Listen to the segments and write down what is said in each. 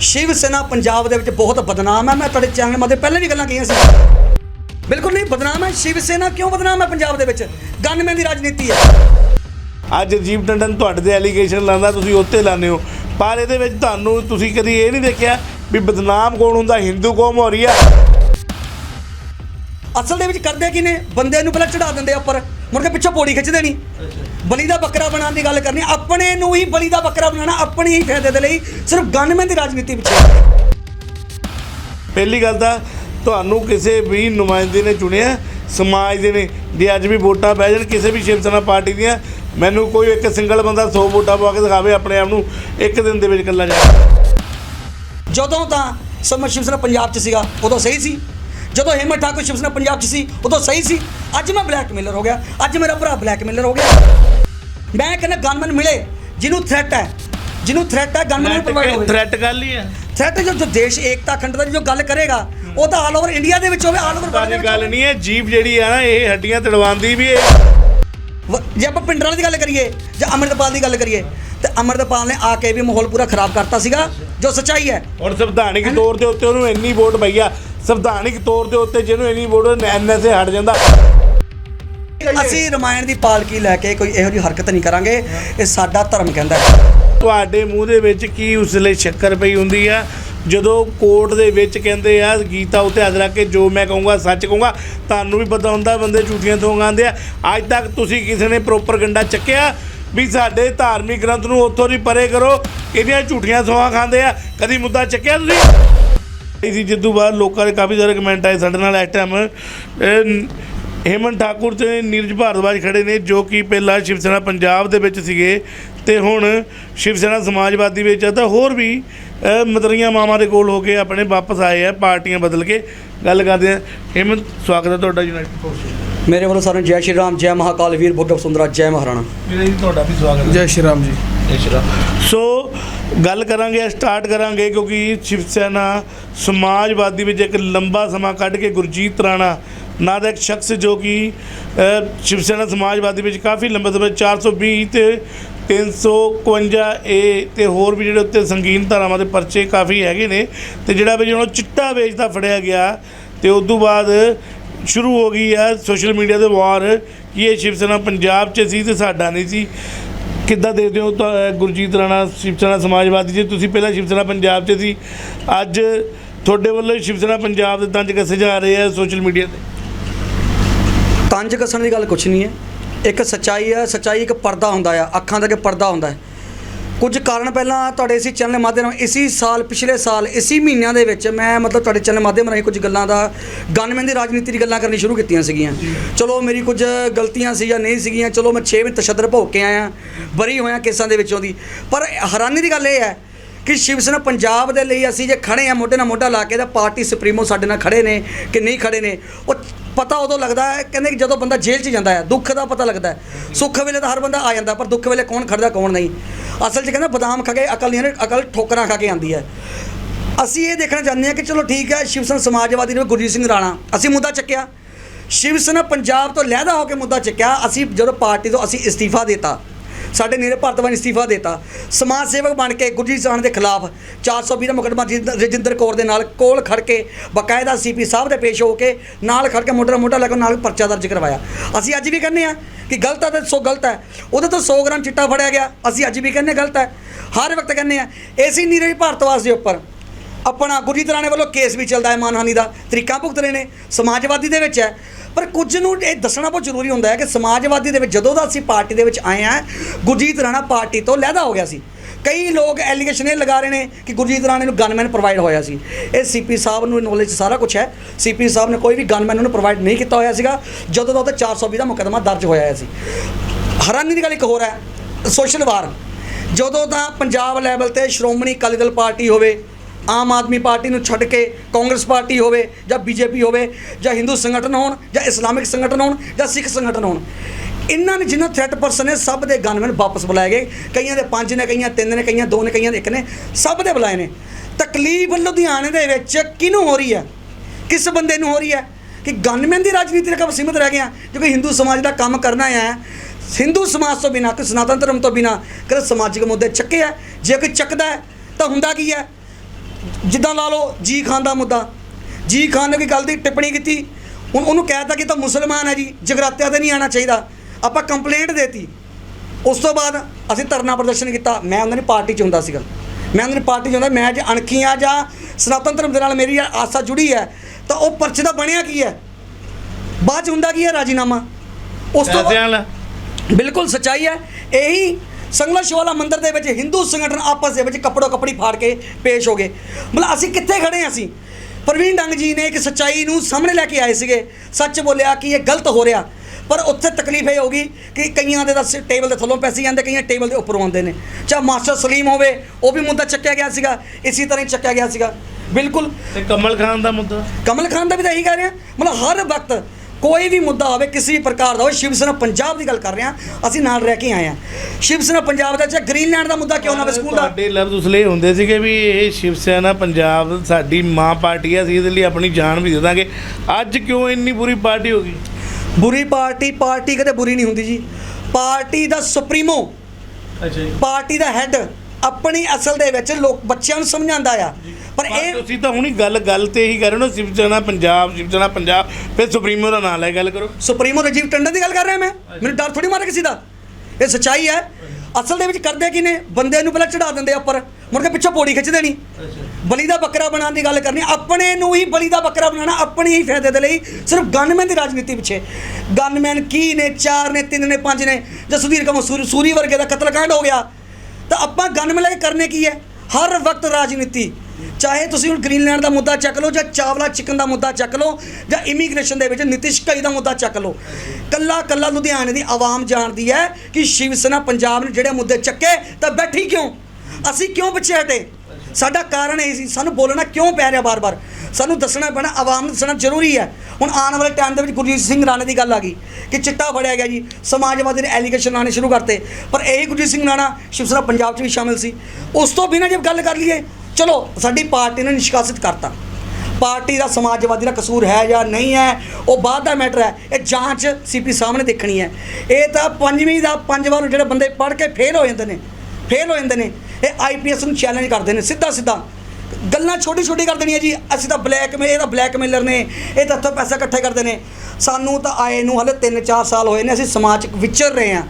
ਸ਼ਿਵ ਸੈਨਾ ਪੰਜਾਬ ਦੇ ਵਿੱਚ ਬਹੁਤ ਬਦਨਾਮ ਹੈ। ਮੈਂ ਤੁਹਾਡੇ ਚੈਨਲ ਮਾਤੇ ਪਹਿਲਾਂ ਵੀ ਗੱਲਾਂ ਕਹੀਆਂ ਸੀ। ਬਿਲਕੁਲ ਨਹੀਂ ਬਦਨਾਮ ਹੈ। ਸ਼ਿਵ ਸੈਨਾ ਕਿਉਂ ਬਦਨਾਮ ਹੈ ਪੰਜਾਬ ਦੇ ਵਿੱਚ? ਗਨਮੈਨ ਦੀ ਰਾਜਨੀਤੀ ਹੈ। ਅੱਜ ਜੀਵ ਟੰਡਨ ਤੁਹਾਡੇ ਤੇ ਐਲੀਗੇਸ਼ਨ ਲਾਉਂਦਾ ਤੁਸੀਂ ਉੱਤੇ ਲਾਉਂਦੇ ਹੋ। ਪਰ ਇਹਦੇ ਵਿੱਚ ਤੁਹਾਨੂੰ ਤੁਸੀਂ ਕਦੀ ਇਹ ਨਹੀਂ ਦੇਖਿਆ ਵੀ ਬਦਨਾਮ ਕੌਣ ਹੁੰਦਾ? ਹਿੰਦੂ ਕੌਮ ਹੋ ਰਹੀ ਆ ਅਸਲ ਦੇ ਵਿੱਚ ਕਰਦੇ ਕੀ ਨੇ ਬੰਦੇ ਨੂੰ ਪਹਿਲਾਂ ਚੜਾ ਦਿੰਦੇ ਆ ਉੱਪਰ। ਮੁੜ ਕੇ ਪਿੱਛੋਂ ਪੌੜੀ ਖਿੱਚ ਦੇਣੀ ਬਲੀ ਦਾ ਬੱਕਰਾ ਬਣਾਉਣ ਦੀ ਗੱਲ ਕਰਨੀ ਆਪਣੇ ਨੂੰ ਹੀ ਬਲੀ ਦਾ ਬੱਕਰਾ ਬਣਾਉਣਾ ਆਪਣੀ ਹੀ ਫਾਇਦੇ ਦੇ ਲਈ ਸਿਰਫ ਗਨਮੈਨ ਦੀ ਰਾਜਨੀਤੀ ਪਿੱਛੇ ਪਹਿਲੀ ਗੱਲ ਤਾਂ ਤੁਹਾਨੂੰ ਕਿਸੇ ਵੀ ਨੁਮਾਇੰਦੇ ਨੇ ਚੁਣਿਆ ਸਮਾਜ ਦੇ ਨੇ ਜੇ ਅੱਜ ਵੀ ਵੋਟਾਂ ਪੈ ਜਾਣ ਕਿਸੇ ਵੀ ਸ਼ਿਵ ਸੈਨਾ ਪਾਰਟੀ ਦੀਆਂ ਮੈਨੂੰ ਕੋਈ ਇੱਕ ਸਿੰਗਲ ਬੰਦਾ 100 ਵੋਟਾਂ ਪਵਾ ਕੇ ਦਿਖਾਵੇ ਆਪਣੇ ਆਪ ਨੂੰ ਇੱਕ ਦਿਨ ਦੇ ਵਿੱਚ ਇਕੱਲਾ ਜਾ ਜਦੋਂ ਤਾਂ ਸਮਰ ਸ਼ਿਵ ਸੈਨਾ ਪੰਜਾਬ 'ਚ ਸੀਗਾ ਉਦੋਂ ਸਹੀ ਸੀ। ਜਦੋਂ ਹਿੰਮਤ ਠਾਕੁਰ ਸ਼ਿਵ ਸੈਨਾ ਪੰਜਾਬ 'ਚ ਸੀ ਉਦੋਂ ਸਹੀ ਸੀ। ਅੱਜ ਮੈਂ ਬਲੈਕਮੇਲਰ ਹੋ ਗਿਆ। ਅੱਜ ਮੇਰਾ ਭਰਾ ਬਲੈਕਮੇਲਰ ਹੋ ਗਿਆ। ਮੈਂ ਕਹਿੰਦਾ ਗਨਮੈਨ ਮਿਲੇ ਜਿਹਨੂੰ ਥ੍ਰੈਟ ਹੈ ਜਿਹਨੂੰ ਥ੍ਰੈਟ ਹੈ ਗਨਮੈਨ ਨੂੰ ਪ੍ਰੋਵਾਈਡ ਹੋਵੇ। ਥ੍ਰੈਟ ਗੱਲ ਹੀ ਆ ਥ੍ਰੈਟ ਜੋ ਜੋ ਦੇਸ਼ ਏਕਤਾ ਅਖੰਡਤਾ ਦੀ ਜੋ ਗੱਲ ਕਰੇਗਾ ਉਹ ਤਾਂ ਆਲ ਓਵਰ ਇੰਡੀਆ ਦੇ ਵਿੱਚ ਹੋਵੇ ਆਲ ਓਵਰ ਸਾਰੀ ਗੱਲ ਨਹੀਂ ਹੈ ਜੀਪ ਜਿਹੜੀ ਆ ਨਾ ਇਹ ਹੱਡੀਆਂ ਤੜਵਾਉਂਦੀ ਵੀ ਹੈ। ਜੇ ਆਪਾਂ ਪਿੰਡਰਾਂ ਦੀ ਗੱਲ ਕਰੀਏ ਜਾਂ ਅੰਮ੍ਰਿਤਪਾਲ ਦੀ ਗੱਲ ਕਰੀਏ ਤੇ ਅੰਮ੍ਰਿਤਪਾਲ ਨੇ ਆ ਕੇ ਵੀ ਮਾਹੌਲ ਪੂਰਾ ਖਰਾਬ ਕਰਤਾ ਸੀਗਾ। ਜੋ ਸੱਚਾਈ ਹੈ। ਔਰ ਸੰਵਿਧਾਨਿਕ ਤੌਰ ਦੇ ਉੱਤੇ ਉਹਨੂੰ ਇੰਨੀ ਵੋਟ ਪਈ ਆ। ਸੰਵਿਧਾਨਿਕ ਤੌਰ ਦੇ ਉੱਤੇ ਜਿਹਨੂੰ ਇੰਨੀ ਵੋਟ ਐਨਐਸਏ ਹਟ ਜਾਂਦਾ। ਅਸੀਂ ਰਮਾਇਣ ਦੀ ਪਾਲਕੀ ਲੈ ਕੇ ਕੋਈ ਇਹੋ ਜਿਹੀ ਹਰਕਤ ਨਹੀਂ ਕਰਾਂਗੇ। ਇਹ ਸਾਡਾ ਧਰਮ ਕਹਿੰਦਾ ਹੈ। ਤੁਹਾਡੇ ਮੂੰਹ ਦੇ ਵਿੱਚ ਕੀ ਉਸ ਲਈ ਸ਼ੱਕਰ ਪਈ ਹੁੰਦੀ ਆ? ਜਦੋਂ ਕੋਰਟ ਦੇ ਵਿੱਚ ਕਹਿੰਦੇ ਆ ਗੀਤਾ ਉੱਤੇ ਹੱਥ ਰੱਖ ਕੇ ਜੋ ਮੈਂ ਕਹੂੰਗਾ ਸੱਚ ਕਹੂੰਗਾ ਤੁਹਾਨੂੰ ਵੀ ਪਤਾ ਹੁੰਦਾ ਬੰਦੇ ਝੂਠੀਆਂ ਤੋਂ ਗਾਉਂਦੇ ਆ। ਅੱਜ ਤੱਕ ਤੁਸੀਂ ਕਿਸੇ ਨੇ ਪ੍ਰੋਪਰ ਗੰਡਾ ਚੱਕਿਆ? ਵੀ ਸਾਡੇ ਧਾਰਮਿਕ ਗ੍ਰੰਥ ਨੂੰ ਉੱਥੋਂ ਦੀ ਪਰੇ ਕਰੋ। ਇਹਦੀਆਂ ਝੂਠੀਆਂ ਸੋਹਾਂ ਖਾਂਦੇ ਆ। ਕਦੀ ਮੁੱਦਾ ਚੱਕਿਆ ਤੁਸੀਂ? ਇਹ ਸੀ ਜਿੱਦੂ ਬਾਅਦ ਲੋਕਾਂ ਦੇ ਕਾਫੀ ਸਾਰੇ ਕਮੈਂਟ ਆਏ ਸਾਡੇ ਨਾਲ ਇਸ ਟਾਈਮ ਹੇਮੰਤ ਠਾਕੁਰ ਤੇ ਨੀਰਜ ਭਾਰਦਵਾਜ ਖੜੇ ਨੇ ਜੋ ਕਿ ਪਹਿਲਾਂ ਸ਼ਿਵ ਸੈਨਾ ਪੰਜਾਬ ਦੇ ਵਿੱਚ ਸੀਗੇ ਤੇ ਹੁਣ ਸ਼ਿਵ ਸੈਨਾ ਸਮਾਜਵਾਦੀ ਵਿੱਚ ਆ। ਤਾਂ ਹੋਰ ਵੀ ਅ, ਮਤਰੀਆਂ ਮਾਵਾਂ ਦੇ ਕੋਲ ਹੋ ਕੇ ਆਪਣੇ ਵਾਪਸ ਆਏ ਆ ਪਾਰਟੀਆਂ ਬਦਲ ਕੇ। ਗੱਲ ਕਰਦੇ ਆ। ਹੇਮੰਤ ਸਵਾਗਤ ਹੈ ਤੁਹਾਡਾ ਯੂਨਾਈਟਿਡ ਫੋਰਸ। ਮੇਰੇ ਵੱਲੋਂ ਸਾਰਿਆਂ ਨੂੰ ਜੈ ਸ਼੍ਰੀ ਰਾਮ ਜੈ ਮਹਾਕਾਲ ਵੀਰ ਬੁੱਢਾ ਸੁੰਦਰਾ ਜੈ ਮਹਾਰਾਣਾ। ਮੇਰਾ ਜੀ ਤੁਹਾਡਾ ਵੀ ਸਵਾਗਤ ਹੈ। ਜੈ ਸ਼੍ਰੀ ਰਾਮ ਜੀ। ਸੋ ਗੱਲ ਕਰਾਂਗੇ ਸਟਾਰਟ ਕਰਾਂਗੇ ਕਿਉਂਕਿ ਸ਼ਿਵ ਸੈਨਾ ਸਮਾਜਵਾਦੀ ਵਿੱਚ ਇੱਕ ਲੰਬਾ ਸਮਾਂ ਕੱਢ ਕੇ ਗੁਰਜੀਤ ਰਾਣਾ ਨਾਂ ਦਾ ਇੱਕ ਸ਼ਖਸ ਜੋ ਕਿ ਸ਼ਿਵ ਸੈਨਾ ਸਮਾਜਵਾਦੀ ਵਿੱਚ ਕਾਫੀ ਲੰਬੇ ਸਮੇਂ 420 ਤੇ 351 ਏ ਤੇ ਹੋਰ ਵੀ ਜਿਹੜੇ ਉੱਤੇ ਸੰਗੀਨ ਧਾਰਾਵਾਂ ਦੇ ਪਰਚੇ ਕਾਫੀ ਹੈਗੇ ਨੇ ਤੇ ਜਿਹੜਾ ਵੀ ਜਿਹਨੂੰ ਚਿੱਟਾ ਵੇਚਦਾ ਫੜਿਆ ਗਿਆ ਤੇ ਉਸ ਤੋਂ ਬਾਅਦ ਸ਼ੁਰੂ ਹੋ ਗਈ ਆ ਸੋਸ਼ਲ ਮੀਡੀਆ ਦੇ ਵਾਰ ਕਿ ਇਹ ਸ਼ਿਵ ਸੈਨਾ ਪੰਜਾਬ 'ਚ ਸੀ ਤੇ ਸਾਡਾ ਨਹੀਂ ਸੀ। ਕਿੱਦਾਂ ਦੇਖਦੇ ਹੋ ਤਾਂ ਗੁਰਜੀਤ ਰਾਣਾ ਸ਼ਿਵ ਸੈਨਾ ਸਮਾਜਵਾਦੀ ਜੀ ਤੁਸੀਂ ਪਹਿਲਾਂ ਸ਼ਿਵ ਸੈਨਾ ਪੰਜਾਬ 'ਚ ਸੀ। ਅੱਜ ਤੁਹਾਡੇ ਵੱਲੋਂ ਸ਼ਿਵ ਸੈਨਾ ਪੰਜਾਬ ਦੇ ਤੰਜ ਕੱਸੇ ਜਾ ਰਹੇ ਆ ਸੋਸ਼ਲ ਮੀਡੀਆ ਤੇ। ਤੰਜ ਕੱਸਣ ਦੀ ਗੱਲ ਕੁਛ ਨਹੀਂ ਹੈ। ਇੱਕ ਸੱਚਾਈ ਹੈ, ਸੱਚਾਈ ਇੱਕ ਪਰਦਾ ਹੁੰਦਾ ਆ, ਅੱਖਾਂ ਦਾ ਕਿ ਪਰਦਾ ਹੁੰਦਾ ਹੈ। ਕੁਝ ਕਾਰਨ ਪਹਿਲਾਂ ਤੁਹਾਡੇ ਇਸੇ ਚੈਨਲ ਦੇ ਮਾਧਿਅਮ ਨਾਲ, ਇਸੀ ਸਾਲ, ਪਿਛਲੇ ਸਾਲ, ਇਸੀ ਮਹੀਨਿਆਂ ਦੇ ਵਿੱਚ ਮੈਂ ਮਤਲਬ ਤੁਹਾਡੇ ਚੈਨਲ ਮਾਧਿਅਮ ਰਾਹੀਂ ਕੁਝ ਗੱਲਾਂ ਦਾ, ਗਨਮੈਨ ਦੀ ਰਾਜਨੀਤੀ ਦੀ ਗੱਲਾਂ ਕਰਨੀ ਸ਼ੁਰੂ ਕੀਤੀਆਂ ਸੀਗੀਆਂ। ਚਲੋ ਮੇਰੀ ਕੁਝ ਗਲਤੀਆਂ ਸੀ ਜਾਂ ਨਹੀਂ ਸੀਗੀਆਂ, ਚਲੋ ਮੈਂ 6 ਮਹੀਨੇ ਤਸ਼ੱਦਦ ਭੋਗ ਕੇ ਆਇਆ, ਬਰੀ ਹੋਇਆ ਕੇਸਾਂ ਦੇ ਵਿੱਚੋਂ ਦੀ। ਪਰ ਹੈਰਾਨੀ ਦੀ ਗੱਲ ਇਹ ਹੈ ਕਿ ਸ਼ਿਵ ਸੈਨਾ ਪੰਜਾਬ ਦੇ ਲਈ ਅਸੀਂ ਜੇ ਖੜੇ ਆ, ਮੋਢੇ ਨਾਲ ਮੋਢਾ ਲਾ ਕੇ, ਤਾਂ ਪਾਰਟੀ ਸੁਪਰੀਮੋ ਸਾਡੇ ਨਾਲ ਖੜੇ ਨੇ ਕਿ ਨਹੀਂ ਖੜੇ ਨੇ? ਉਹ ਪਤਾ ਉਦੋਂ ਲੱਗਦਾ ਹੈ ਕਹਿੰਦੇ ਕਿ ਜਦੋਂ ਬੰਦਾ ਜੇਲ੍ਹ 'ਚ ਜਾਂਦਾ ਹੈ ਦੁੱਖ ਦਾ ਪਤਾ ਲੱਗਦਾ ਹੈ। ਸੁੱਖ ਵੇਲੇ ਤਾਂ ਹਰ ਬੰਦਾ ਆ ਜਾਂਦਾ ਪਰ ਦੁੱਖ ਵੇਲੇ ਕੌਣ ਖੜਦਾ ਕੌਣ ਨਹੀਂ। ਅਸਲ 'ਚ ਕਹਿੰਦਾ ਬਦਾਮ ਖਾ ਕੇ ਅਕਲ ਨਹੀਂ ਆਉਂਦੀ, ਅਕਲ ਠੋਕਰਾਂ ਖਾ ਕੇ ਆਉਂਦੀ ਹੈ। ਅਸੀਂ ਇਹ ਦੇਖਣਾ ਚਾਹੁੰਦੇ ਹਾਂ ਕਿ ਚਲੋ ਠੀਕ ਹੈ ਸ਼ਿਵ ਸਮਾਜਵਾਦੀ ਨੇ ਗੁਰਜੀਤ ਸਿੰਘ ਰਾਣਾ ਅਸੀਂ ਮੁੱਦਾ ਚੱਕਿਆ। ਸ਼ਿਵ ਸੈਨਾ ਪੰਜਾਬ ਤੋਂ ਲਹਿਦਾ ਹੋ ਕੇ ਮੁੱਦਾ ਚੱਕਿਆ ਅਸੀਂ ਜਦੋਂ ਪਾਰਟੀ ਤੋਂ ਅਸੀਂ ਇਸਤੀਫਾ ਦਿੱਤਾ। ਸਾਡੇ ਨੀਰੇ ਭਾਰਤਵਾਨ ਇਸਤੀਫਾ ਦਿੱਤਾ। ਸਮਾਜ ਸੇਵਕ ਬਣ ਕੇ ਗੁਰਜੀਤ ਰਾਣਾ ਦੇ ਖਿਲਾਫ 420 ਦਾ ਮੁਕੱਦਮਾ ਰਜਿੰਦਰ- ਕੌਰ ਦੇ ਨਾਲ ਕੋਲ ਖੜ ਕੇ ਬਕਾਇਦਾ ਸੀਪੀ ਸਾਹਿਬ ਦੇ ਪੇਸ਼ ਹੋ ਕੇ ਨਾਲ ਖੜ ਕੇ ਮੋਢੇ ਮੋਟਾ ਮੋਢਾ ਨਾਲ ਪਰਚਾ ਦਰਜ ਕਰਵਾਇਆ। ਅਸੀਂ ਅੱਜ ਵੀ ਕਹਿੰਦੇ ਆ ਕਿ ਗਲਤ ਹੈ ਤੇ ਸੋ ਗਲਤ ਹੈ। ਉਹਦੇ ਤੋਂ 100 ਗ੍ਰਾਮ ਚਿੱਟਾ ਫੜਿਆ ਗਿਆ। ਅਸੀਂ ਅੱਜ ਵੀ ਕਹਿੰਦੇ ਗਲਤ ਹੈ। ਹਰ ਵਕਤ ਕਹਿੰਦੇ ਆ ਇਸੇ ਨੀਰੇ ਭਾਰਤਵਾਸ ਦੇ ਉੱਪਰ। ਆਪਣਾ ਗੁਰਜੀਤ ਰਾਣੇ ਵੱਲੋਂ ਕੇਸ ਵੀ ਚੱਲਦਾ ਹੈ ਮਾਨਹਾਨੀ ਦਾ। ਤਰੀਕਾ ਭੁਗਤ ਰਹੇ ਨੇ, ਸਮਾਜਵਾਦੀ ਦੇ ਵਿੱਚ ਹੈ। ਪਰ ਕੁਝ ਨੂੰ ਇਹ ਦੱਸਣਾ ਬਹੁਤ ਜ਼ਰੂਰੀ ਹੁੰਦਾ ਹੈ ਕਿ ਸਮਾਜਵਾਦੀ ਦੇ ਵਿੱਚ ਜਦੋਂ ਦਾ ਅਸੀਂ ਪਾਰਟੀ ਦੇ ਵਿੱਚ ਆਏ ਆ ਗੁਰਜੀਤ ਰਾਣਾ ਪਾਰਟੀ ਤੋਂ ਲਹਿਦਾ ਹੋ ਗਿਆ ਸੀ। ਕਈ ਲੋਕ ਐਲੀਗੇਸ਼ਨ ਇਹ ਲਗਾ ਰਹੇ ਨੇ ਕਿ ਗੁਰਜੀਤ ਰਾਣੇ ਨੂੰ ਗਨਮੈਨ ਪ੍ਰੋਵਾਈਡ ਹੋਇਆ ਸੀ। ਇਹ ਸੀਪੀ ਸਾਹਿਬ ਨੂੰ ਨੌਲੇਜ ਸਾਰਾ ਕੁਝ ਹੈ। ਸੀਪੀ ਸਾਹਿਬ ਨੇ ਕੋਈ ਵੀ ਗਨਮੈਨ ਨੂੰ ਪ੍ਰੋਵਾਈਡ ਨਹੀਂ ਕੀਤਾ ਹੋਇਆ ਸੀਗਾ। ਜਦੋਂ ਦਾ ਉਹ 420 ਦਾ ਮੁਕੱਦਮਾ ਦਰਜ ਹੋਇਆ ਹੋਇਆ ਸੀ। ਹੈਰਾਨੀ ਦੀ ਗੱਲ ਇੱਕ ਹੋਰ ਹੈ, ਸੋਸ਼ਲ ਵਾਰ। ਜਦੋਂ ਤਾਂ ਪੰਜਾਬ ਲੈਵਲ ਤੇ ਸ਼੍ਰੋਮਣੀ ਅਕਾਲੀ ਦਲ ਪਾਰਟੀ ਹੋਵੇ ਆਮ ਆਦਮੀ ਪਾਰਟੀ ਨੂੰ ਛੱਡ ਕੇ ਕਾਂਗਰਸ ਪਾਰਟੀ ਹੋਵੇ ਜਾਂ ਬੀਜੇਪੀ ਹੋਵੇ ਜਾਂ ਹਿੰਦੂ ਸੰਗਠਨ ਹੋਣ ਜਾਂ ਇਸਲਾਮਿਕ ਸੰਗਠਨ ਹੋਣ ਜਾਂ ਸਿੱਖ ਸੰਗਠਨ ਹੋਣ, ਇਹਨਾਂ ਨੇ ਜਿਨ੍ਹਾਂ ਥ੍ਰੈਟ ਪਰਸਨ ਨੇ ਸਭ ਦੇ ਗਨਮੈਨ ਵਾਪਸ ਬੁਲਾਏ ਗਏ। ਕਈਆਂ ਦੇ ਪੰਜ ਨੇ, ਕਈਆਂ ਤਿੰਨ ਨੇ, ਕਈਆਂ ਦੋ ਨੇ, ਕਈਆਂ ਦੇ ਇੱਕ ਨੇ, ਸਭ ਦੇ ਬੁਲਾਏ ਨੇ। ਤਕਲੀਫ ਲੁਧਿਆਣੇ ਦੇ ਵਿੱਚ ਕਿਹਨੂੰ ਹੋ ਰਹੀ ਹੈ? ਕਿਸ ਬੰਦੇ ਨੂੰ ਹੋ ਰਹੀ ਹੈ? ਕਿ ਗਨਮੈਨ ਦੀ ਰਾਜਨੀਤੀ ਤੱਕ ਸੀਮਿਤ ਰਹਿ ਗਿਆ ਆ ਜੋ ਕਿ ਹਿੰਦੂ ਸਮਾਜ ਦਾ ਕੰਮ ਕਰਨਾ ਹੈ। ਹਿੰਦੂ ਸਮਾਜ ਤੋਂ ਬਿਨਾਂ ਕਿ ਸਨਾਤਨ ਧਰਮ ਤੋਂ ਬਿਨਾਂ ਕਦੇ ਸਮਾਜਿਕ ਮੁੱਦੇ ਚੱਕੇ ਆ ਜੇ ਕੋਈ ਚੱਕਦਾ ਤਾਂ ਹੁੰਦਾ ਕੀ ਹੈ? ਜਿੱਦਾਂ ਲਾ ਲਓ ਜੀ ਖਾਨ ਦਾ ਮੁੱਦਾ। ਜੀ ਖਾਨ ਨੇ ਕੋਈ ਗੱਲ ਦੀ ਟਿੱਪਣੀ ਕੀਤੀ? ਹੁਣ ਉਹਨੂੰ ਕਹਿਤਾ ਕਿ ਤਾਂ ਮੁਸਲਮਾਨ ਹੈ ਜੀ ਜਗਰਾਤਿਆਂ ਤੇ ਨਹੀਂ ਆਣਾ ਚਾਹੀਦਾ। ਆਪਾਂ ਕੰਪਲੇਂਟ ਦੇਤੀ। ਉਸ ਤੋਂ ਬਾਅਦ ਅਸੀਂ ਧਰਨਾ ਪ੍ਰਦਰਸ਼ਨ ਕੀਤਾ। ਮੈਂ ਉਹਨਾਂ ਦੀ ਪਾਰਟੀ 'ਚ ਹੁੰਦਾ ਸੀਗਾ। ਮੈਂ ਉਹਨਾਂ ਦੀ ਪਾਰਟੀ 'ਚ ਹੁੰਦਾ ਮੈਂ ਜੇ ਅਣਖੀਆਂ ਜਾਂ ਸਨਾਤਨ ਧਰਮ ਦੇ ਨਾਲ ਮੇਰੀ ਆਸਾ ਜੁੜੀ ਹੈ ਤਾਂ ਉਹ ਪਰਚੇ ਦਾ ਬਣਿਆ ਕੀ ਹੈ? ਬਾਅਦ 'ਚ ਹੁੰਦਾ ਕੀ ਹੈ ਰਾਜੀਨਾਮਾ? ਉਸ ਤੋਂ ਬਿਲਕੁਲ ਸਚਾਈ ਹੈ। ਇਹੀ ਸੰਗਲਾ ਸ਼ਿਵਾਲਾ ਮੰਦਿਰ ਦੇ ਵਿੱਚ ਹਿੰਦੂ ਸੰਗਠਨ ਆਪਸ ਦੇ ਵਿੱਚ ਕੱਪੜੋ ਕੱਪੜੀ ਫਾੜ ਕੇ ਪੇਸ਼ ਹੋ ਗਏ। ਮਤਲਬ ਅਸੀਂ ਕਿੱਥੇ ਖੜੇ ਹਾਂ ਅਸੀਂ? ਪ੍ਰਵੀਨ ਡੰਗ ਜੀ ਨੇ ਇੱਕ ਸਚਾਈ ਨੂੰ ਸਾਹਮਣੇ ਲੈ ਕੇ ਆਏ ਸੀਗੇ। ਸੱਚ ਬੋਲਿਆ ਕਿ ਇਹ ਗਲਤ ਹੋ ਰਿਹਾ। ਪਰ ਉੱਥੇ ਤਕਲੀਫ ਇਹ ਹੋਗੀ ਕਿ ਕਈਆਂ ਦੇ ਤਾਂ ਟੇਬਲ ਦੇ ਥੱਲੋਂ ਪੈਸੇ ਜਾਂਦੇ ਕਈਆਂ ਟੇਬਲ ਦੇ ਉੱਪਰੋਂ ਆਉਂਦੇ ਨੇ। ਚਾਹੇ ਮਾਸਟਰ ਸਲੀਮ ਹੋਵੇ ਉਹ ਵੀ ਮੁੱਦਾ ਚੱਕਿਆ ਗਿਆ ਸੀਗਾ। ਇਸੇ ਤਰ੍ਹਾਂ ਹੀ ਚੱਕਿਆ ਗਿਆ ਸੀਗਾ। ਬਿਲਕੁਲ। ਤੇ ਕਮਲ ਖਾਨ ਦਾ ਮੁੱਦਾ? ਕਮਲ ਖਾਨ ਦਾ ਵੀ ਤਾਂ ਇਹੀ ਕਹਿ ਰਹੇ। ਹਾਂ ਮਤਲਬ ਹਰ ਵਕਤ ਕੋਈ ਵੀ ਮੁੱਦਾ ਹੋਵੇ ਕਿਸੇ ਵੀ ਪ੍ਰਕਾਰ ਦਾ ਹੋਵੇ ਸ਼ਿਵ ਸੈਨਾ ਪੰਜਾਬ ਦੀ ਗੱਲ ਕਰ ਰਹੇ ਹਾਂ। ਅਸੀਂ ਨਾਲ ਰਹਿ ਕੇ ਆਏ ਹਾਂ। ਸ਼ਿਵ ਸੈਨਾ ਪੰਜਾਬ ਦਾ ਚਾਹੇ ਗ੍ਰੀਨਲੈਂਡ ਦਾ ਮੁੱਦਾ ਕਿਉਂ ਨਾ ਹੋਵੇ ਸਕੂਲ ਦਾ? ਤੁਹਾਡੇ ਲਫ਼ਜ਼ ਉਸਲੇ ਹੁੰਦੇ ਸੀਗੇ ਵੀ ਇਹ ਸ਼ਿਵ ਸੈਨਾ ਪੰਜਾਬ ਸਾਡੀ ਮਾਂ ਪਾਰਟੀ ਆ ਅਸੀਂ ਇਹਦੇ ਲਈ ਆਪਣੀ ਜਾਨ ਵੀ ਦੇ ਦਾਂਗੇ। ਅੱਜ ਕਿਉਂ ਇੰਨੀ ਬੁਰੀ ਪਾਰਟੀ ਹੋ ਗਈ? ਬੁਰੀ ਪਾਰਟੀ ਪਾਰਟੀ ਕਦੇ ਬੁਰੀ ਨਹੀਂ ਹੁੰਦੀ ਜੀ। ਪਾਰਟੀ ਦਾ ਸੁਪਰੀਮੋ ਅੱਛਾ ਜੀ। ਪਾਰਟੀ ਦਾ ਹੈੱਡ ਆਪਣੀ ਅਸਲ ਦੇ ਵਿੱਚ ਲੋਕ ਬੱਚਿਆਂ ਨੂੰ ਸਮਝਾਉਂਦਾ ਆ। ਪਰ ਇਹ ਤੁਸੀਂ ਤਾਂ ਹੁਣੀ ਗੱਲ ਗੱਲ ਤੇ ਹੀ ਕਰ ਰਹੇ ਹੋ ਸ਼ਿਵ ਸੈਨਾ ਪੰਜਾਬ ਸ਼ਿਵ ਸੈਨਾ ਪੰਜਾਬ ਫਿਰ ਸੁਪਰੀਮੋ ਦਾ ਨਾਮ ਲੈ ਗੱਲ ਕਰੋ। ਸੁਪਰੀਮੋ ਰਜੀਵ ਟੰਡਨ ਦੀ ਗੱਲ ਕਰ ਰਿਹਾ ਮੈਂ? ਮੈਨੂੰ ਡਰ ਥੋੜੀ ਮਾਰੇ ਕਿਸੇ ਦਾ। ਇਹ ਸੱਚਾਈ ਹੈ। ਅਸਲ ਦੇ ਵਿੱਚ ਕਰਦੇ ਕੀ ਨੇ ਬੰਦੇ ਨੂੰ ਪਹਿਲਾਂ ਚੜਾ ਦਿੰਦੇ ਉੱਪਰ। ਮੁੜ ਕੇ ਪਿੱਛੋਂ ਪੌੜੀ ਖਿੱਚ ਦੇਣੀ। ਬਲੀ ਦਾ ਬੱਕਰਾ ਬਣਾਉਣ ਦੀ ਗੱਲ ਕਰਨੀ। ਆਪਣੇ ਨੂੰ ਹੀ ਬਲੀ ਦਾ ਬੱਕਰਾ ਬਣਾਉਣਾ ਆਪਣੇ ਹੀ ਫਾਇਦੇ ਦੇ ਲਈ। ਸਿਰਫ ਗਨਮੈਨ ਦੀ ਰਾਜਨੀਤੀ ਪਿੱਛੇ। ਗਨਮੈਨ ਕੀ ਨੇ ਚਾਰ ਨੇ ਤਿੰਨ ਨੇ ਪੰਜ ਨੇ? ਜੇ ਸੁਧੀਰ ਸੂਰੀ ਸੂਰੀ ਵਰਗੇ ਦਾ ਕਤਲकांड ਹੋ ਗਿਆ। ਤਾਂ ਆਪਾਂ ਗਨਮੈਨ ਲੈ ਕੇ ਕਰਨੇ ਕੀ ਹੈ? ਹਰ ਵਕਤ ਰਾਜਨੀਤੀ। ਚਾਹੇ ਤੁਸੀਂ ਹੁਣ ਗ੍ਰੀਨਲੈਂਡ ਦਾ ਮੁੱਦਾ ਚੱਕ ਲਓ ਜਾਂ ਚਾਵਲਾ ਚਿਕਨ ਦਾ ਮੁੱਦਾ ਚੱਕ ਲਓ ਜਾਂ ਇਮੀਗ੍ਰੇਸ਼ਨ ਦੇ ਵਿੱਚ ਨਿਤਿਸ਼ ਕਈ ਦਾ ਮੁੱਦਾ ਚੱਕ ਲਓ। ਕੱਲਾ ਕੱਲਾ ਲੁਧਿਆਣੇ ਦੀ ਆਵਾਮ ਜਾਣਦੀ ਹੈ ਕਿ ਸ਼ਿਵ ਸੈਨਾ ਪੰਜਾਬ ਨੇ ਜਿਹੜੇ ਮੁੱਦੇ ਚੱਕੇ ਤਾਂ ਬੈਠੀ ਕਿਉਂ? ਅਸੀਂ ਕਿਉਂ ਪਿੱਛੇ ਹਟੇ? ਸਾਡਾ ਕਾਰਨ ਇਹ ਸੀ, ਸਾਨੂੰ ਬੋਲਣਾ ਕਿਉਂ ਪੈ ਰਿਹਾ ਬਾਰ-ਬਾਰ? ਸਾਨੂੰ ਦੱਸਣਾ ਪੈਣਾ, ਆਵਾਮ ਨੂੰ ਦੱਸਣਾ ਜ਼ਰੂਰੀ ਹੈ। ਹੁਣ ਆਉਣ ਵਾਲੇ ਟਾਈਮ ਦੇ ਵਿੱਚ ਗੁਰਜੀਤ ਸਿੰਘ ਰਾਣਾ ਦੀ ਗੱਲ ਆ ਗਈ ਕਿ ਚਿੱਟਾ ਫੜਿਆ ਗਿਆ ਜੀ, ਸਮਾਜਵਾਦੀ ਨੇ ਐਲੀਗੇਸ਼ਨ ਲਾਣੇ ਸ਼ੁਰੂ ਕਰਤੇ। ਪਰ ਇਹ ਗੁਰਜੀਤ ਸਿੰਘ ਰਾਣਾ ਸ਼ਿਵ ਸੈਨਾ ਪੰਜਾਬ 'ਚ ਵੀ ਸ਼ਾਮਿਲ ਸੀ। ਉਸ ਤੋਂ ਬਿਨਾਂ ਜੇ ਗੱਲ ਕਰ ਲਈਏ, ਚਲੋ ਸਾਡੀ ਪਾਰਟੀ ਨੇ ਨਿਸ਼ਕਾਸਿਤ ਕਰਤਾ। ਪਾਰਟੀ ਦਾ ਸਮਾਜਵਾਦੀ ਦਾ ਕਸੂਰ ਹੈ ਜਾਂ ਨਹੀਂ ਹੈ, ਉਹ ਬਾਅਦ ਦਾ ਮੈਟਰ ਹੈ। ਇਹ ਜਾਂਚ ਸੀਪੀ ਸਾਹਮਣੇ ਦੇਖਣੀ ਹੈ। ਇਹ ਤਾਂ ਪੰਜਵੀਂ ਦਾ ਪੰਜ ਵਾਰ ਨੂੰ ਜਿਹੜੇ ਬੰਦੇ ਪੜ੍ਹ ਕੇ ਫੇਲ ਹੋ ਜਾਂਦੇ ਨੇ ਫੇਲ ਹੋ ਜਾਂਦੇ ਨੇ, ਇਹ ਆਈਪੀਐਸ ਨੂੰ ਚੈਲੰਜ ਕਰਦੇ ਨੇ ਸਿੱਧਾ ਸਿੱਧਾ ਗੱਲਾਂ ਛੋਟੀ ਛੋਟੀ ਕਰ ਦੇਣੀਆਂ ਜੀ। ਅਸੀਂ ਤਾਂ ਬਲੈਕਮੇਲ ਇਹ ਤਾਂ ਬਲੈਕਮੇਲਰ ਨੇ। ਇਹ ਤਾਂ ਇੱਥੋਂ ਪੈਸਾ ਇਕੱਠੇ ਕਰਦੇ ਨੇ। ਸਾਨੂੰ ਤਾਂ ਆਏ ਨੂੰ ਹਲੇ 3-4 ਸਾਲ ਹੋਏ ਨੇ। ਅਸੀਂ ਸਮਾਜ 'ਚ ਵਿਚਰ ਰਹੇ ਹਾਂ।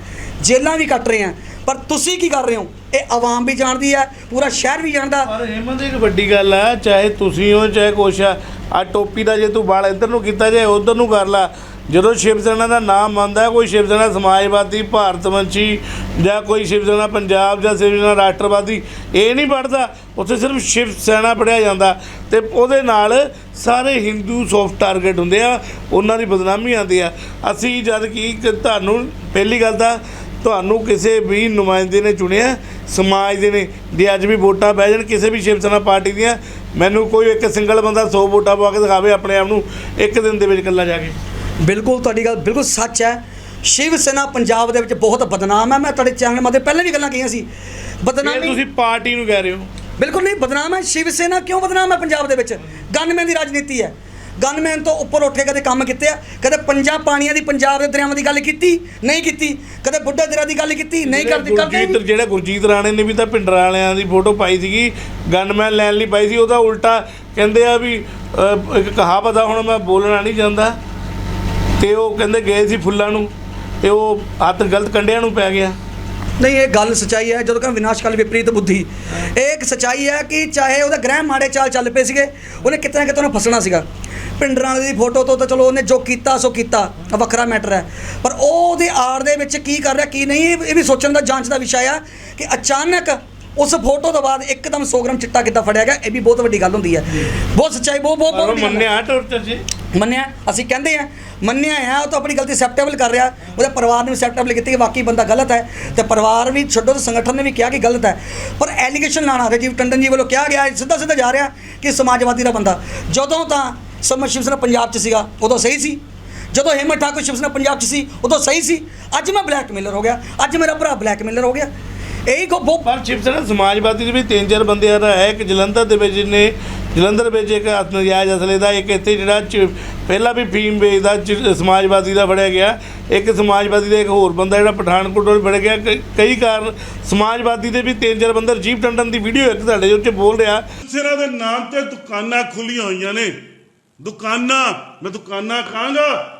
ਜੇਲਾਂ ਵੀ ਕੱਟ ਰਹੇ ਹਾਂ। ਪਰ ਤੁਸੀਂ ਕੀ ਕਰ ਰਹੇ ਹੋ? ਇਹ ਆਵਾਮ ਵੀ ਜਾਣਦੀ ਹੈ, ਪੂਰਾ ਸ਼ਹਿਰ ਵੀ ਜਾਣਦਾ। ਪਰ ਹਿੰਮਤ, ਇੱਕ ਵੱਡੀ ਗੱਲ ਆ ਚਾਹੇ ਤੁਸੀਂ ਹੋ, ਚਾਹੇ ਕੁਛ ਆ ਆ ਟੋਪੀ ਦਾ ਜੇ ਤੂੰ ਵਾਲ ਇੱਧਰ ਨੂੰ ਕੀਤਾ, ਜੇ ਉਧਰ ਨੂੰ ਕਰ ਲਾ ਜਦੋਂ ਸ਼ਿਵ ਸੈਨਾ ਦਾ ਨਾਮ ਆਉਂਦਾ ਹੈ, ਕੋਈ ਸ਼ਿਵ ਸੈਨਾ ਸਮਾਜਵਾਦੀ ਭਾਰਤਵੰਸ਼ੀ ਜਾਂ ਕੋਈ ਸ਼ਿਵ ਸੈਨਾ ਪੰਜਾਬ ਜਾਂ ਸ਼ਿਵ ਸੈਨਾ ਰਾਸ਼ਟਰਵਾਦੀ ਇਹ ਨਹੀਂ ਪੜਦਾ ਉੱਥੇ ਸਿਰਫ ਸ਼ਿਵ ਸੈਨਾ ਪੜਿਆ ਜਾਂਦਾ। ਤੇ ਉਹਦੇ ਨਾਲ ਸਾਰੇ ਹਿੰਦੂ ਸੌਫਟ ਟਾਰਗੇਟ ਹੁੰਦੇ ਆ ਉਹਨਾਂ ਦੀ ਬਦਨਾਮੀ ਆਉਂਦੀ ਆ। ਅਸੀਂ ਜਦ ਕਿ ਤੁਹਾਨੂੰ ਪਹਿਲੀ ਗੱਲ ਤਾਂ ਤੁਹਾਨੂੰ ਕਿਸੇ ਵੀ ਨੁਮਾਇੰਦੇ ਨੇ ਚੁਣਿਆ ਸਮਾਜ ਦੇ ਨੇ ਜੇ ਅੱਜ ਵੀ ਵੋਟਾਂ ਪੈ ਜਾਣ ਕਿਸੇ ਵੀ ਸ਼ਿਵ ਸੈਨਾ ਪਾਰਟੀ ਦੀਆਂ ਮੈਨੂੰ ਕੋਈ ਇੱਕ ਸਿੰਗਲ ਬੰਦਾ 100 ਵੋਟਾਂ ਪਵਾ ਕੇ ਦਿਖਾਵੇ ਆਪਣੇ ਆਪ ਨੂੰ ਇੱਕ ਦਿਨ ਦੇ ਵਿੱਚ ਇਕੱਲਾ ਜਾ ਕੇ। ਬਿਲਕੁਲ ਤੁਹਾਡੀ ਗੱਲ ਬਿਲਕੁਲ ਸੱਚ ਹੈ। ਸ਼ਿਵ ਸੈਨਾ ਪੰਜਾਬ ਦੇ ਵਿੱਚ ਬਹੁਤ ਬਦਨਾਮ ਹੈ। ਮੈਂ ਤੁਹਾਡੇ ਚੈਨਲ ਮধ্যੇ ਪਹਿਲਾਂ ਵੀ ਗੱਲਾਂ ਕਹੀਆਂ ਸੀ। ਬਦਨਾਮੀ ਤੁਸੀਂ ਪਾਰਟੀ ਨੂੰ ਕਹਿ ਰਹੇ ਹੋ। ਬਿਲਕੁਲ ਨਹੀਂ ਬਦਨਾਮ ਹੈ। ਸ਼ਿਵ ਸੈਨਾ ਕਿਉਂ ਬਦਨਾਮ ਹੈ ਪੰਜਾਬ ਦੇ ਵਿੱਚ? ਗਨਮੈਨ ਦੀ ਰਾਜਨੀਤੀ ਹੈ। ਗਨਮੈਨ ਤੋਂ ਉੱਪਰ ਉੱਠ ਕੇ ਕਦੇ ਕੰਮ ਕੀਤੇ ਆ ਕਦੇ ਪੰਜਾਂ ਪਾਣੀਆਂ ਦੀ ਪੰਜਾਬ ਦੇ ਦਰਿਆਵਾਂ ਦੀ ਗੱਲ ਕੀਤੀ ਨਹੀਂ ਕੀਤੀ ਕਦੇ ਬੁੱਢੇ ਦਰਿਆ ਦੀ ਗੱਲ ਕੀਤੀ ਨਹੀਂ ਕਰਦੀ ਕਰਦੇ ਗੁਰਜੀਤ ਜਿਹੜਾ ਗੁਰਜੀਤ ਰਾਣੇ ਨੇ ਵੀ ਤਾਂ ਭਿੰਡਰਾਂ ਵਾਲਿਆਂ ਦੀ ਫੋਟੋ ਪਾਈ ਸੀਗੀ ਗਨਮੈਨ ਲੈਣ ਲਈ ਪਾਈ ਸੀ ਉਹਦਾ ਉਲਟਾ ਕਹਿੰਦੇ ਆ ਵੀ ਇੱਕ ਕਹਾਵਤ ਆ ਹੁਣ ਮੈਂ ਬੋਲਣਾ ਨਹੀਂ ਚਾਹੁੰਦਾ। ਤੇ ਉਹ ਕਹਿੰਦੇ ਗਏ ਸੀ ਫੁੱਲਾਂ ਨੂੰ, ਤੇ ਉਹ ਹੱਥ ਗਲਤ ਕੰਡਿਆਂ ਨੂੰ ਪੈ ਗਿਆ। ਨਹੀਂ, ਇਹ ਗੱਲ ਸਚਾਈ ਹੈ, ਜਦੋਂ ਕਿ ਵਿਨਾਸ਼ਕਾਲ ਵਿਪਰੀਤ ਬੁੱਧੀ। ਇਹ ਇੱਕ ਸਚਾਈ ਹੈ ਕਿ ਚਾਹੇ ਉਹਦੇ ਗ੍ਰਹਿ ਮਾੜੇ ਚਾਲ ਚੱਲ ਪਏ ਸੀਗੇ, ਉਹਨੇ ਕਿਤੇ ਨਾ ਕਿਤੇ ਉਹਨੂੰ ਫਸਣਾ ਸੀਗਾ। ਪਿੰਡਰਾਂ ਵਾਲੇ ਦੀ ਫੋਟੋ ਤੋਂ ਤਾਂ ਚਲੋ ਉਹਨੇ ਜੋ ਕੀਤਾ, ਸੋ ਕੀਤਾ। ਵੱਖਰਾ ਮੈਟਰ ਹੈ। ਪਰ ਉਹ ਉਹਦੇ ਆੜ ਦੇ ਵਿੱਚ ਕੀ ਕਰ ਰਿਹਾ, ਕੀ ਨਹੀਂ, ਇਹ ਵੀ ਸੋਚਣ ਦਾ ਜਾਂਚ ਦਾ ਵਿਸ਼ਾ ਆ ਕਿ ਅਚਾਨਕ ਉਸ ਫੋਟੋ ਤੋਂ ਬਾਅਦ ਇੱਕਦਮ 100 ਗ੍ਰਾਮ ਚਿੱਟਾ ਕਿੱਦਾਂ ਫੜਿਆ ਗਿਆ ਇਹ ਵੀ ਬਹੁਤ ਵੱਡੀ ਗੱਲ ਹੁੰਦੀ ਹੈ। ਬਹੁਤ ਸੱਚਾਈ ਬਹੁਤ ਬਹੁਤ ਬਹੁਤ ਵੱਡੀ ਗੱਲ ਹੈ। ਮੰਨਿਆ ਟੋਰਚਰ ਜੀ? ਮੰਨਿਆ ਅਸੀਂ ਕਹਿੰਦੇ ਆ ਮੰਨਿਆ ਹੈ ਉਹ ਤਾਂ ਆਪਣੀ ਗਲਤੀ ਐਕਸੈਪਟੇਬਲ ਕਰ ਰਿਹਾ ਉਹਦੇ ਪਰਿਵਾਰ ਨੇ ਵੀ ਐਕਸੈਪਟੇਬਲ ਕੀਤੀ ਕਿ ਵਾਕਈ ਬੰਦਾ ਗਲਤ ਹੈ ਤੇ ਪਰਿਵਾਰ ਵੀ ਛੱਡੋ ਤੇ ਸੰਗਠਨ ਨੇ ਵੀ ਕਿਹਾ ਕਿ ਗਲਤ ਹੈ। ਪਰ ਐਲੀਗੇਸ਼ਨ ਲਾਣਾ ਰਜੀਵ ਟੰਡਨ ਜੀ ਵੱਲੋਂ ਕਿਹਾ ਗਿਆ ਹੈ, ਸਿੱਧਾ ਸਿੱਧਾ ਜਾ ਰਿਹਾ ਕਿ ਸਮਾਜਵਾਦੀ ਦਾ ਬੰਦਾ। ਜਦੋਂ ਤਾਂ ਸਮਰ ਸ਼ਿਵ ਸੈਨਾ ਪੰਜਾਬ 'ਚ ਸੀਗਾ ਉਦੋਂ ਸਹੀ ਸੀ। ਜਦੋਂ ਹਿੰਮਤ ਠਾਕੁਰ ਸ਼ਿਵ ਸੈਨਾ ਪੰਜਾਬ 'ਚ ਸੀ ਉਦੋਂ ਸਹੀ ਸੀ। ਅੱਜ ਮੈਂ ਬਲੈਕਮੇਲਰ ਹੋ ਗਿਆ ਅੱਜ ਮੇਰਾ ਭਰਾ ਬਲੈਕਮੇਲਰ ਹੋ ਗਿਆ। ਇਹੀ ਕੋ ਬਹੁਤ ਪਰ ਸ਼ਿਵ ਸੈਨਾ ਸਮਾਜਵਾਦੀ ਦੇ ਵੀ ਤਿੰਨ ਚਾਰ ਬੰਦੇ ਆ ਹੈ। ਇੱਕ ਜਲੰਧਰ ਦੇ ਵਿੱਚ ਨੇ ਜਲੰਧਰ ਵਿੱਚ ਇੱਕ ਹੱਥ ਨਜਾਇਜ਼ ਅਸਲੇ ਦਾ ਇੱਕ ਇੱਥੇ ਜਿਹੜਾ ਪਹਿਲਾਂ ਵੀ ਫੀਮ ਵੇਚਦਾ ਸਮਾਜਵਾਦੀ ਦਾ ਫੜਿਆ ਗਿਆ। ਇੱਕ ਸਮਾਜਵਾਦੀ ਦਾ ਇੱਕ ਹੋਰ ਬੰਦਾ ਜਿਹੜਾ ਪਠਾਨਕੋਟ ਤੋਂ ਫੜਿਆ ਗਿਆ। ਕਈ ਕਾਰਨ ਸਮਾਜਵਾਦੀ ਦੇ ਵੀ ਤਿੰਨ ਚਾਰ ਬੰਦੇ ਰਜੀਵ ਟੰਡਨ ਦੀ ਵੀਡੀਓ ਇੱਕ ਤੁਹਾਡੇ ਉੱਤੇ ਬੋਲ ਰਿਹਾ। ਸਿਰਾਂ ਦੇ ਨਾਮ ਤੇ ਦੁਕਾਨਾਂ ਖੁੱਲੀਆਂ ਹੋਈਆਂ ਨੇ। ਦੁਕਾਨਾਂ ਮੈਂ ਦੁਕਾਨਾਂ ਕਹਾਂਗਾ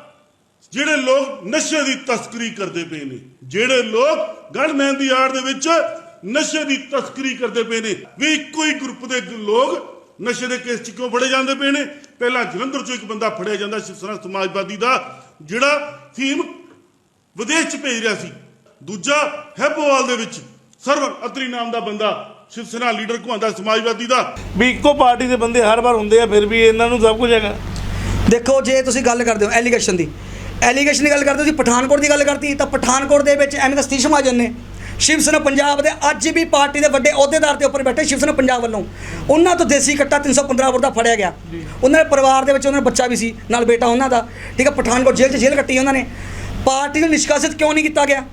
ਜਿਹੜੇ ਲੋਕ ਨਸ਼ੇ ਦੀ ਤਸਕਰੀ ਕਰਦੇ ਪਏ ਨੇ ਜਿਹੜੇ ਲੋਕ ਗਨਮੈਨ ਦੀ ਆੜ ਦੇ ਵਿੱਚ ਨਸ਼ੇ ਦੀ ਤਸਕਰੀ ਕਰਦੇ ਪਏ ਨੇ ਵੀ ਇੱਕੋ ਹੀ ਗਰੁੱਪ ਦੇ ਲੋਕ ਨਸ਼ੇ ਦੇ ਕੇਸ 'ਚ ਕਿਉਂ ਫੜੇ ਜਾਂਦੇ ਪਏ ਨੇ? ਪਹਿਲਾਂ ਜਲੰਧਰ 'ਚੋਂ ਇੱਕ ਬੰਦਾ ਫੜਿਆ ਜਾਂਦਾ ਸ਼ਿਵ ਸੈਨਾ ਸਮਾਜਵਾਦੀ ਦਾ ਜਿਹੜਾ ਫੀਮ ਵਿਦੇਸ਼ 'ਚ ਭੇਜ ਰਿਹਾ ਸੀ। ਦੂਜਾ ਹੈਬੋਵਾਲ ਦੇ ਵਿੱਚ ਸਰਵਰ ਅਤਰੀ ਨਾਮ ਦਾ ਬੰਦਾ ਸ਼ਿਵ ਸੈਨਾ ਲੀਡਰ ਘੁਆਂਦਾ ਸਮਾਜਵਾਦੀ ਦਾ। ਵੀ ਇੱਕੋ ਪਾਰਟੀ ਦੇ ਬੰਦੇ ਹਰ ਵਾਰ ਹੁੰਦੇ ਆ ਫਿਰ ਵੀ ਇਹਨਾਂ ਨੂੰ ਸਭ ਕੁਝ ਹੈਗਾ। ਦੇਖੋ ਜੇ ਤੁਸੀਂ ਗੱਲ ਕਰਦੇ ਹੋ ਐਲੀਗੇਸ਼ਨ ਦੀ ਐਲੀਗੇਸ਼ਨ ਦੀ ਗੱਲ ਕਰਦੇ ਹੋ, ਤੁਸੀਂ ਪਠਾਨਕੋਟ ਦੀ ਗੱਲ ਕਰਤੀ, ਤਾਂ ਪਠਾਨਕੋਟ ਦੇ ਵਿੱਚ ਐਵੇਂ ਦਾ ਸਤੀਸ਼ ਮਹਾਜਨ ਨੇ, ਸ਼ਿਵ ਸੈਨਾ ਪੰਜਾਬ ਦੇ ਅੱਜ ਵੀ ਪਾਰਟੀ ਦੇ ਵੱਡੇ ਅਹੁਦੇਦਾਰ ਦੇ ਉੱਪਰ ਬੈਠੇ ਸ਼ਿਵ ਸੈਨਾ ਪੰਜਾਬ ਵੱਲੋਂ। ਉਹਨਾਂ ਤੋਂ ਦੇਸੀ ਕੱਟਾ 315 ਬੋਰ ਦਾ ਫੜਿਆ ਗਿਆ। ਉਹਨਾਂ ਦੇ ਪਰਿਵਾਰ ਦੇ ਵਿੱਚ ਉਹਨਾਂ ਦਾ ਬੱਚਾ ਵੀ ਸੀ, ਨਾਲ ਬੇਟਾ ਉਹਨਾਂ ਦਾ। ਠੀਕ ਹੈ, ਪਠਾਨਕੋਟ ਜੇਲ੍ਹ 'ਚ ਜੇਲ੍ਹ ਕੱਟੀ ਉਹਨਾਂ ਨੇ। ਪਾਰਟੀ ਨੂੰ ਨਿਸ਼ਕਾਸਿਤ ਕਿਉਂ ਨਹੀਂ ਕੀਤਾ ਗਿਆ?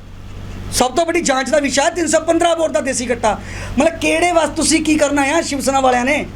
ਸਭ ਤੋਂ ਵੱਡੀ ਜਾਂਚ ਦਾ ਵਿਸ਼ਾ ਹੈ 315 ਵੋਟ ਦਾ ਦੇਸੀ ਕੱਟਾ। ਮਤਲਬ ਕਿਹੜੇ ਵਾਸਤੇ ਤੁਸੀਂ ਕੀ ਕਰਨਾ ਆ ਸ਼ਿਵ ਸੈਨਾ ਵਾਲਿਆਂ ਨੇ?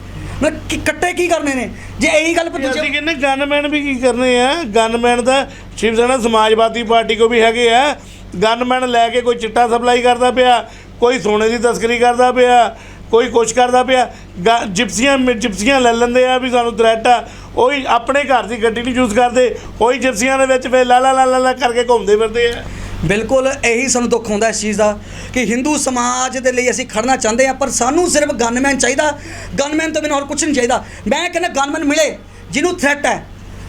ਨਾ ਕਿ ਕੱਟੇ ਕੀ ਕਰਨੇ ਨੇ? ਜੇ ਇਹੀ ਗੱਲ ਪਰ ਅਸੀਂ ਕਹਿੰਦੇ ਗਨਮੈਨ ਵੀ ਕੀ ਕਰਨੇ ਆ? ਗਨਮੈਨ ਦਾ ਸ਼ਿਵ ਸੈਨਾ ਸਮਾਜਵਾਦੀ ਪਾਰਟੀ ਕੋ ਵੀ ਹੈਗੇ ਆ। ਗਨਮੈਨ ਲੈ ਕੇ ਕੋਈ ਚਿੱਟਾ ਸਪਲਾਈ ਕਰਦਾ ਪਿਆ, ਕੋਈ ਸੋਨੇ ਦੀ ਤਸਕਰੀ ਕਰਦਾ ਪਿਆ, ਕੋਈ ਕੁਛ ਕਰਦਾ ਪਿਆ। ਗ- ਜਿਪਸੀਆਂ, ਮਿ- ਜਿਪਸੀਆਂ ਲੈ ਲੈਂਦੇ ਆ ਵੀ ਸਾਨੂੰ ਥ੍ਰੈਟ ਆ। ਉਹੀ ਆਪਣੇ ਘਰ ਦੀ ਗੱਡੀ ਨਹੀਂ ਯੂਜ਼ ਕਰਦੇ, ਉਹੀ ਜਿਪਸੀਆਂ ਦੇ ਵਿੱਚ ਫੇ ਲਾ ਲਾ ਲਾ ਲਾ ਲਾ ਕਰਕੇ ਘੁੰਮਦੇ ਫਿਰਦੇ ਆ। ਬਿਲਕੁਲ ਇਹੀ ਸਾਨੂੰ ਦੁੱਖ ਹੁੰਦਾ ਇਸ ਚੀਜ਼ ਦਾ ਕਿ ਹਿੰਦੂ ਸਮਾਜ ਦੇ ਲਈ ਅਸੀਂ ਖੜਨਾ ਚਾਹੁੰਦੇ ਆ ਪਰ ਸਾਨੂੰ ਸਿਰਫ ਗਨਮੈਨ ਚਾਹੀਦਾ। ਗਨਮੈਨ ਤੋਂ ਬਿਨਾਂ ਹੋਰ ਕੁਝ ਨਹੀਂ ਚਾਹੀਦਾ। ਮੈਂ ਕਹਿੰਦਾ ਗਨਮੈਨ ਮਿਲੇ ਜਿਹਨੂੰ ਥ੍ਰੈਟ ਹੈ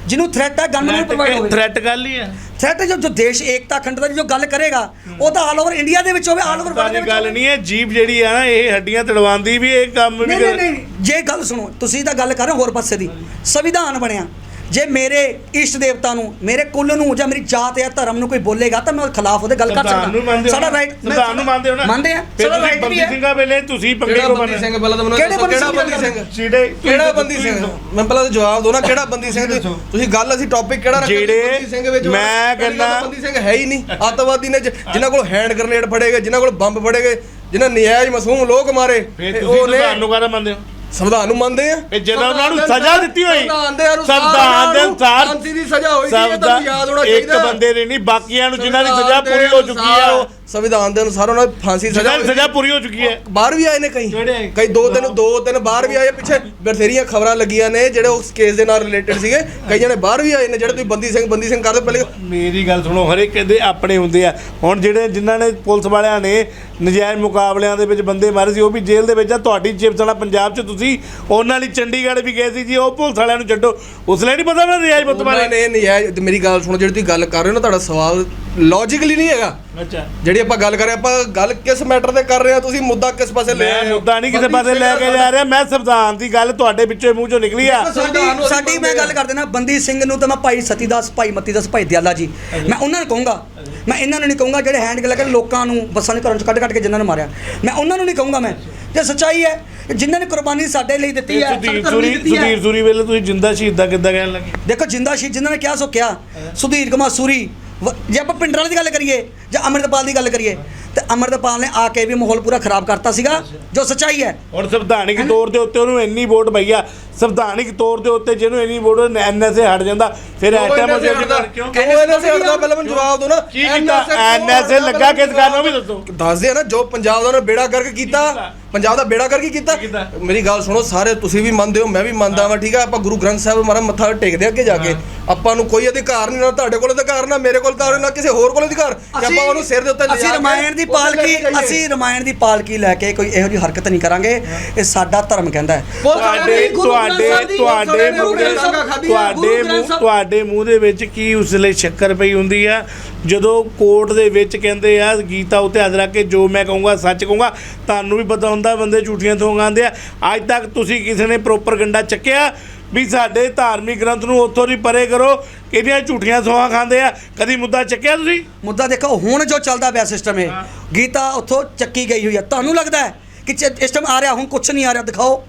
ਜਿਹਨੂੰ ਥ੍ਰੈਟ ਹੈ ਗਨਮੈਨ ਨੂੰ ਪ੍ਰੋਵਾਈਡ ਹੋਵੇ। ਥ੍ਰੈਟ ਗੱਲ ਹੀ ਆ ਥ੍ਰੈਟ ਜੋ ਜੋ ਦੇਸ਼ ਏਕਤਾ ਅਖੰਡਤਾ ਦੀ ਜੋ ਗੱਲ ਕਰੇਗਾ ਉਹ ਤਾਂ ਆਲ ਓਵਰ ਇੰਡੀਆ ਦੇ ਵਿੱਚ ਹੋਵੇ ਆਲ ਓਵਰ ਵਰਲਡ ਦੇ ਵਾਲੀ ਵਿੱਚ ਗੱਲ। ਨਹੀਂ ਹੈ ਜੀਪ ਜਿਹੜੀ ਆ ਨਾ ਇਹ ਹੱਡੀਆਂ ਤੜਵਾਉਂਦੀ ਵੀ ਇਹ ਕੰਮ ਨਹੀਂ ਨਹੀਂ ਨਹੀਂ ਜੇ ਗੱਲ ਸੁਣੋ ਤੁਸੀਂ ਤਾਂ ਗੱਲ ਕਰ ਰਹੇ ਹੋ ਹੋਰ ਪਾਸੇ ਦੀ। ਸੰਵਿਧਾਨ ਬਣਿਆ। ਜੇ ਮੇਰੇ ਇਸ਼ਟ ਦੇਵਤਾ ਨੂੰ ਮੇਰੇ ਕੁੱਲ ਨੂੰ ਜਾਂ ਮੇਰੀ ਜਾਤ ਜਾਂ ਧਰਮ ਨੂੰ ਕੋਈ ਬੋਲੇਗਾ ਤਾਂ ਮੈਂ ਉਹਦੇ ਖਿਲਾਫ ਉਹਦੇ ਗੱਲ ਕਰ ਸਕਦਾ। ਸਾਡਾ ਰਾਈਟ ਸੰਵਿਧਾਨ ਨੂੰ ਮੰਨਦੇ ਹੋ ਨਾ? ਮੰਨਦੇ ਆ। ਸਾਡਾ ਰਾਈਟ ਵੀ ਬੰਦੀ ਹੈ। ਸਿੰਘਾਂ ਵੇਲੇ ਤੁਸੀਂ ਪੰਗੇ ਕਿਹੜਾ ਕੋ ਬੰਦੀ ਸਿੰਘ ਪਹਿਲਾਂ ਤਾਂ ਮੈਨੂੰ ਕਿਹੜੇ ਬੰਦੀ ਸਿੰਘ? ਜਿਹੜੇ ਕਿਹੜਾ ਬੰਦੀ ਸਿੰਘ? ਮੈਂ ਪਹਿਲਾਂ ਤਾਂ ਜਵਾਬ ਦੋ ਨਾ ਕਿਹੜਾ ਬੰਦੀ ਸਿੰਘ ਤੁਸੀਂ- ਤੁਸੀਂ ਗੱਲ ਅਸੀਂ ਟੌਪਿਕ ਕਿਹੜਾ ਰੱਖਿਆ? ਜਿਹੜੇ ਬੰਦੀ ਸਿੰਘ ਵਿੱਚ ਮੈਂ ਕਹਿੰਦਾ- ਬੰਦੀ ਸਿੰਘ ਹੈ ਹੀ ਨਹੀਂ। ਅੱਤਵਾਦੀ ਨੇ ਜਿਨ੍ਹਾਂ ਕੋਲ ਹੈਂਡ ਗ੍ਰਨੇਡ ਫੜੇ ਗਏ ਜਿਨ੍ਹਾਂ ਕੋਲ ਬੰਬ ਫੜੇ ਗਏ ਜਿਨ੍ਹਾਂ ਨਜਾਇਜ਼ ਮਾਸੂਮ ਲੋਕ ਮਾਰੇ ਫਿਰ ਤੇ ਤੁਸੀਂ ਉਹ ਨੇ ਸੰਵਿਧਾਨ ਨੂੰ ਕਾਹਦਾ ਮੰਨਦੇ ਹੋ? ਸੰਵਿਧਾਨ ਨੂੰ ਮੰਨਦੇ ਆ? ਇਹ ਜਦੋਂ ਉਹਨਾਂ ਨੂੰ ਸਜ਼ਾ ਦਿੱਤੀ ਹੋਈ ਸੰਵਿਧਾਨ ਦੇ ਅਨੁਸਾਰ ਸੰਵਿਧਾਨ ਦੇ ਉਹਨਾਂ ਨੂੰ ਅਨੁਸਾਰ ਫਾਂਸੀ ਦੀ ਸਜ਼ਾ ਹੋਈ ਸੀ ਇਹ ਸਭ ਤਾਂ ਯਾਦ ਹੋਣਾ ਇੱਕ ਚਾਹੀਦਾ। ਬੰਦੇ ਦੇ ਨਹੀਂ ਬਾਕੀਆਂ ਨੂੰ ਜਿਨ੍ਹਾਂ ਦੀ ਸਜ਼ਾ ਪੂਰੀ ਹੋ ਚੁੱਕੀ ਹੈ ਉਹ ਸੰਵਿਧਾਨ ਦੇ ਅਨੁਸਾਰ ਉਹਨਾਂ ਨੂੰ ਫਾਂਸੀ ਦੀ ਸਜ਼ਾ ਸਜ਼ਾ। ਪੂਰੀ ਹੋ ਚੁੱਕੀ ਹੈ। ਬਾਹਰ ਵੀ ਆਏ ਨੇ ਕਈ? ਕਈ ਦੋ ਤਿੰਨ ਦੋ ਤਿੰਨ ਬਾਹਰ ਵੀ ਆਏ ਪਿੱਛੇ ਬਥੇਰੀਆਂ ਖਬਰਾਂ ਲੱਗੀਆਂ ਨੇ ਜਿਹੜੇ ਉਸ ਕੇਸ ਦੇ ਨਾਲ ਰਿਲੇਟਡ ਸੀਗੇ। ਕਈਆਂ ਨੇ ਬਾਹਰ ਵੀ ਆਏ ਨੇ ਜਿਹੜੇ ਤੁਸੀਂ ਬੰਦੀ ਸਿੰਘ ਬੰਦੀ ਸਿੰਘ ਕਰਦੇ ਪਹਿਲੇ ਮੇਰੀ ਗੱਲ ਸੁਣੋ ਹਰੇਕ ਕਹਿੰਦੇ ਆਪਣੇ ਹੁੰਦੇ ਆ। ਹੁਣ ਜਿਹੜੇ ਜਿਨ੍ਹਾਂ ਨੇ ਪੁਲਿਸ ਵਾਲਿਆਂ ਨੇ ਨਜਾਇਜ਼ ਮੁਕਾਬਲਿਆਂ ਦੇ ਵਿੱਚ ਬੰਦੇ ਮਾਰੇ ਸੀ ਉਹ ਵੀ ਜੇਲ੍ਹ ਦੇ ਵਿੱਚ ਆ। ਤੁਹਾਡੀ ਚਿਪਸ ਵਾਲਾ ਪੰਜਾਬ 'ਚ ਤੁਸੀਂ ਉਹਨਾਂ ਲਈ ਚੰਡੀਗੜ੍ਹ ਵੀ ਗਏ ਸੀ ਜੀ ਉਹ ਪੁਲਿਸ ਵਾਲਿਆਂ ਨੂੰ ਛੱਡੋ। ਉਸ ਲਈ ਨਹੀਂ ਪਤਾ ਉਹਨਾਂ ਨਜਾਇਜ਼ ਮਾਰੇ ਨੇ ਨਜਾਇਜ਼ ਮੇਰੀ ਗੱਲ ਸੁਣੋ ਜਿਹੜੀ ਤੁਸੀਂ ਗੱਲ ਕਰ ਰਹੇ ਹੋ ਨਾ ਤੁਹਾਡਾ ਸਵਾਲ ਲੌਜੀਕਲੀ ਨਹੀਂ ਹੈਗਾ। ਅੱਛਾ। ਜਿਹੜੀ ਆਪਾਂ ਗੱਲ ਕਰ ਰਹੇ ਆਪਾਂ ਗੱਲ ਕਿਸ ਮੈਟਰ ਤੇ ਕਰ ਰਹੇ ਆ ਤੁਸੀਂ ਮੁੱਦਾ ਕਿਸ ਪਾਸੇ ਲੈ ਮੈਂ ਆਏ ਹੋ? ਮੁੱਦਾ ਨਹੀਂ ਕਿਸੇ ਪਾਸੇ ਲੈ ਕੇ ਜਾ ਰਿਹਾ ਮੈਂ ਸੰਵਿਧਾਨ ਦੀ ਗੱਲ ਤੁਹਾਡੇ ਵਿੱਚੋਂ ਮੂੰਹ ਚੋਂ ਨਿਕਲੀ ਆ। ਸਾਡੀ ਸਾਡੀ ਮੈਂ ਗੱਲ ਕਰ ਦੇਣਾ ਬੰਦੀ ਸਿੰਘ ਨੂੰ ਤਾਂ ਮੈਂ ਭਾਈ ਸਤੀਦਾਸ ਭਾਈ ਮਤੀਦਾਸ ਭਾਈ ਦਿਆਲਾ ਜੀ। ਮੈਂ ਉਹਨਾਂ ਨੂੰ ਕਹੂੰਗਾ ਮੈਂ ਇਹਨਾਂ ਨੂੰ ਨਹੀਂ ਕਹੂੰਗਾ ਜਿਹੜੇ ਹੈਂਡ ਗੱਲ ਕਰ ਲੋਕਾਂ ਨੂੰ ਬੱਸਾਂ ਦੇ ਘਰੋਂ ਚ ਕੱਢ ਕੱਢ ਕੇ ਜਿਨ੍ਹਾਂ ਨੇ ਮਾਰਿਆ। ਮੈਂ ਉਹਨਾਂ ਨੂੰ ਨਹੀਂ ਕਹੂੰਗਾ ਮੈਂ। ਜੇ ਸੱਚਾਈ ਹੈ ਕਿ ਜਿਨ੍ਹਾਂ ਨੇ ਕੁਰਬਾਨੀ ਸਾਡੇ ਲਈ ਦਿੱਤੀ ਹੈ ਸੁਧੀਰ ਸੂਰੀ ਸੁਧੀਰ ਸੂਰੀ ਵੇਲੇ ਤੁਸੀਂ ਜਿੰਦਾ ਸ਼ਹੀਦਾਂ ਕਿੱਦਾਂ ਕਹਿਣ ਲੱਗੇ? ਦੇਖੋ ਜਿੰਦਾ ਸ਼ਹੀਦ ਜਿਨ੍ਹਾਂ ਨੇ ਕਿਹਾ ਸੋ ਕਿਹਾ। ਸੁਧੀਰ ਕੁਮਾਰ ਸੂਰੀ ਜੇ ਆਪਾਂ ਪਿੰਡਰਾਂ ਦੀ ਗੱਲ ਕਰੀਏ ਜਾਂ ਅੰਮ੍ਰਿਤਪਾਲ ਦੀ ਗੱਲ ਕਰੀਏ ਤੇ ਅੰਮ੍ਰਿਤਪਾਲ ਨੇ ਆ ਕੇ ਵੀ ਮਾਹੌਲ ਪੂਰਾ ਖਰਾਬ ਕਰਤਾ ਸੀਗਾ ਜੋ ਸੱਚਾਈ ਹੈ। ਹੁਣ ਸੰਵਿਧਾਨਿਕ ਤੌਰ ਦੇ ਉੱਤੇ ਉਹਨੂੰ ਇੰਨੀ ਵੋਟ ਪਈ ਆ ਸੰਵਿਧਾਨਿਕ ਤੌਰ ਦੇ ਉੱਤੇ ਜਿਹਨੂੰ ਇੰਨੀ ਵੋਟ ਐਨਐਸਏ ਹਟ ਜਾਂਦਾ ਫਿਰ ਉਹ ਐਟਮ ਇਹਨਾਂ ਸੇ ਹਟਦਾ। ਕਿਉਂ ਸੇ ਹਟਦਾ। ਪਹਿਲਾਂ ਮੈਨੂੰ ਜਵਾਬ ਦਿਓ ਨਾ। ਕੀ ਕੀਤਾ? ਐਨਐਸਏ ਲੱਗਾ ਕਿਸ ਕਾਰਨ? ਉਹ ਵੀ ਦੱਸੋ। ਦੱਸਦੇ ਆ ਨਾ ਜੋ ਪੰਜਾਬ ਦਾ ਉਹਨੇ ਬੇੜਾ ਕਰਕੇ ਕੀਤਾ? ਪੰਜਾਬ ਦਾ ਬੇੜਾ ਕਰਕੇ ਕੀਤਾ? ਕੀ ਕੀਤਾ? ਮੇਰੀ ਗੱਲ ਸੁਣੋ ਸਾਰੇ ਤੁਸੀਂ ਵੀ ਮੰਨਦੇ ਹੋ ਮੈਂ ਵੀ ਮੰਨਦਾ ਵਾਂ ਠੀਕ ਆ? ਆਪਾਂ ਗੁਰੂ ਗ੍ਰੰਥ ਸਾਹਿਬ ਮਾਰਾ ਮੱਥਾ ਟੇਕਦੇ ਅੱਗੇ ਜਾ ਕੇ। ਆਪਾਂ ਨੂੰ ਕੋਈ ਅਧਿਕਾਰ ਨਹੀਂ ਨਾ ਤੁਹਾਡੇ ਕੋਲ ਅਧਿਕਾਰ ਨਾ ਮੇਰੇ ਕੋਲ ਤਾਂ ਨਾ ਕਿਸੇ ਹੋਰ ਕੋਲ ਅਧਿਕਾਰ। ਕਿ ਆਪਾਂ ਉਹਨੂੰ ਸਿਰ ਦੇ ਉੱਤੇ ਲਿਜਾ ਅਸੀਂ ਰਮਾਇਣ ਦੀ ਪਾਲਕੀ। ਅਸੀਂ ਰਮਾਇਣ ਦੀ ਪਾਲਕੀ ਲੈ ਕੇ ਕੋਈ ਇਹੋ ਜਿਹੀ ਹਰਕਤ ਨਹੀਂ ਕਰਾਂਗੇ। ਇਹ ਸਾਡਾ ਧਰਮ ਕਹਿੰਦਾ ਹੈ। ਤੁਹਾਡੇ ਤੁਹਾਡੇ ਤੁਹਾਡੇ ਤੁਹਾਡੇ ਤੁਹਾਡੇ ਮੂੰਹ ਦੇ ਵਿੱਚ ਕੀ ਉਸ ਲਈ ਸ਼ੱਕਰ ਪਈ ਹੁੰਦੀ ਆ? ਜਦੋਂ ਕੋਰਟ ਦੇ ਵਿੱਚ ਕਹਿੰਦੇ ਆ ਗੀਤਾ ਉੱਤੇ ਹੱਥ ਰੱਖ ਕੇ ਜੋ ਮੈਂ ਕਹੂੰਗਾ ਸੱਚ ਕਹੂੰਗਾ ਤੁਹਾਨੂੰ ਵੀ ਪਤਾ ਹੁੰਦਾ ਬੰਦੇ ਝੂਠੀਆਂ ਥੋਂਗਾਂ ਆਉਂਦੇ ਆ। ਅੱਜ ਤੱਕ ਤੁਸੀਂ ਕਿਸੇ ਨੇ ਪ੍ਰੋਪਰ ਗੰਡਾ ਚੱਕਿਆ ਵੀ ਸਾਡੇ ਧਾਰਮਿਕ ਗ੍ਰੰਥ ਨੂੰ ਉੱਥੋਂ ਦੀ ਪਰੇ ਕਰੋ ਕਿਹਦੀਆਂ ਝੂਠੀਆਂ ਸੋਹਾਂ ਖਾਂਦੇ ਆ। ਕਦੀ ਮੁੱਦਾ ਚੱਕਿਆ ਤੁਸੀਂ? ਮੁੱਦਾ ਦੇਖੋ ਹੁਣ ਜੋ ਚੱਲਦਾ ਪਿਆ ਸਿਸਟਮ ਇਹ। ਗੀਤਾ ਉੱਥੋਂ ਚੱਕੀ ਗਈ ਹੋਈ ਹੈ ਤੁਹਾਨੂੰ ਲੱਗਦਾ ਹੈ ਕਿ ਸਿਸਟਮ ਆ ਰਿਹਾ ਹੁਣ ਕੁਝ ਨਹੀਂ ਆ ਰਿਹਾ ਦਿਖਾਓ।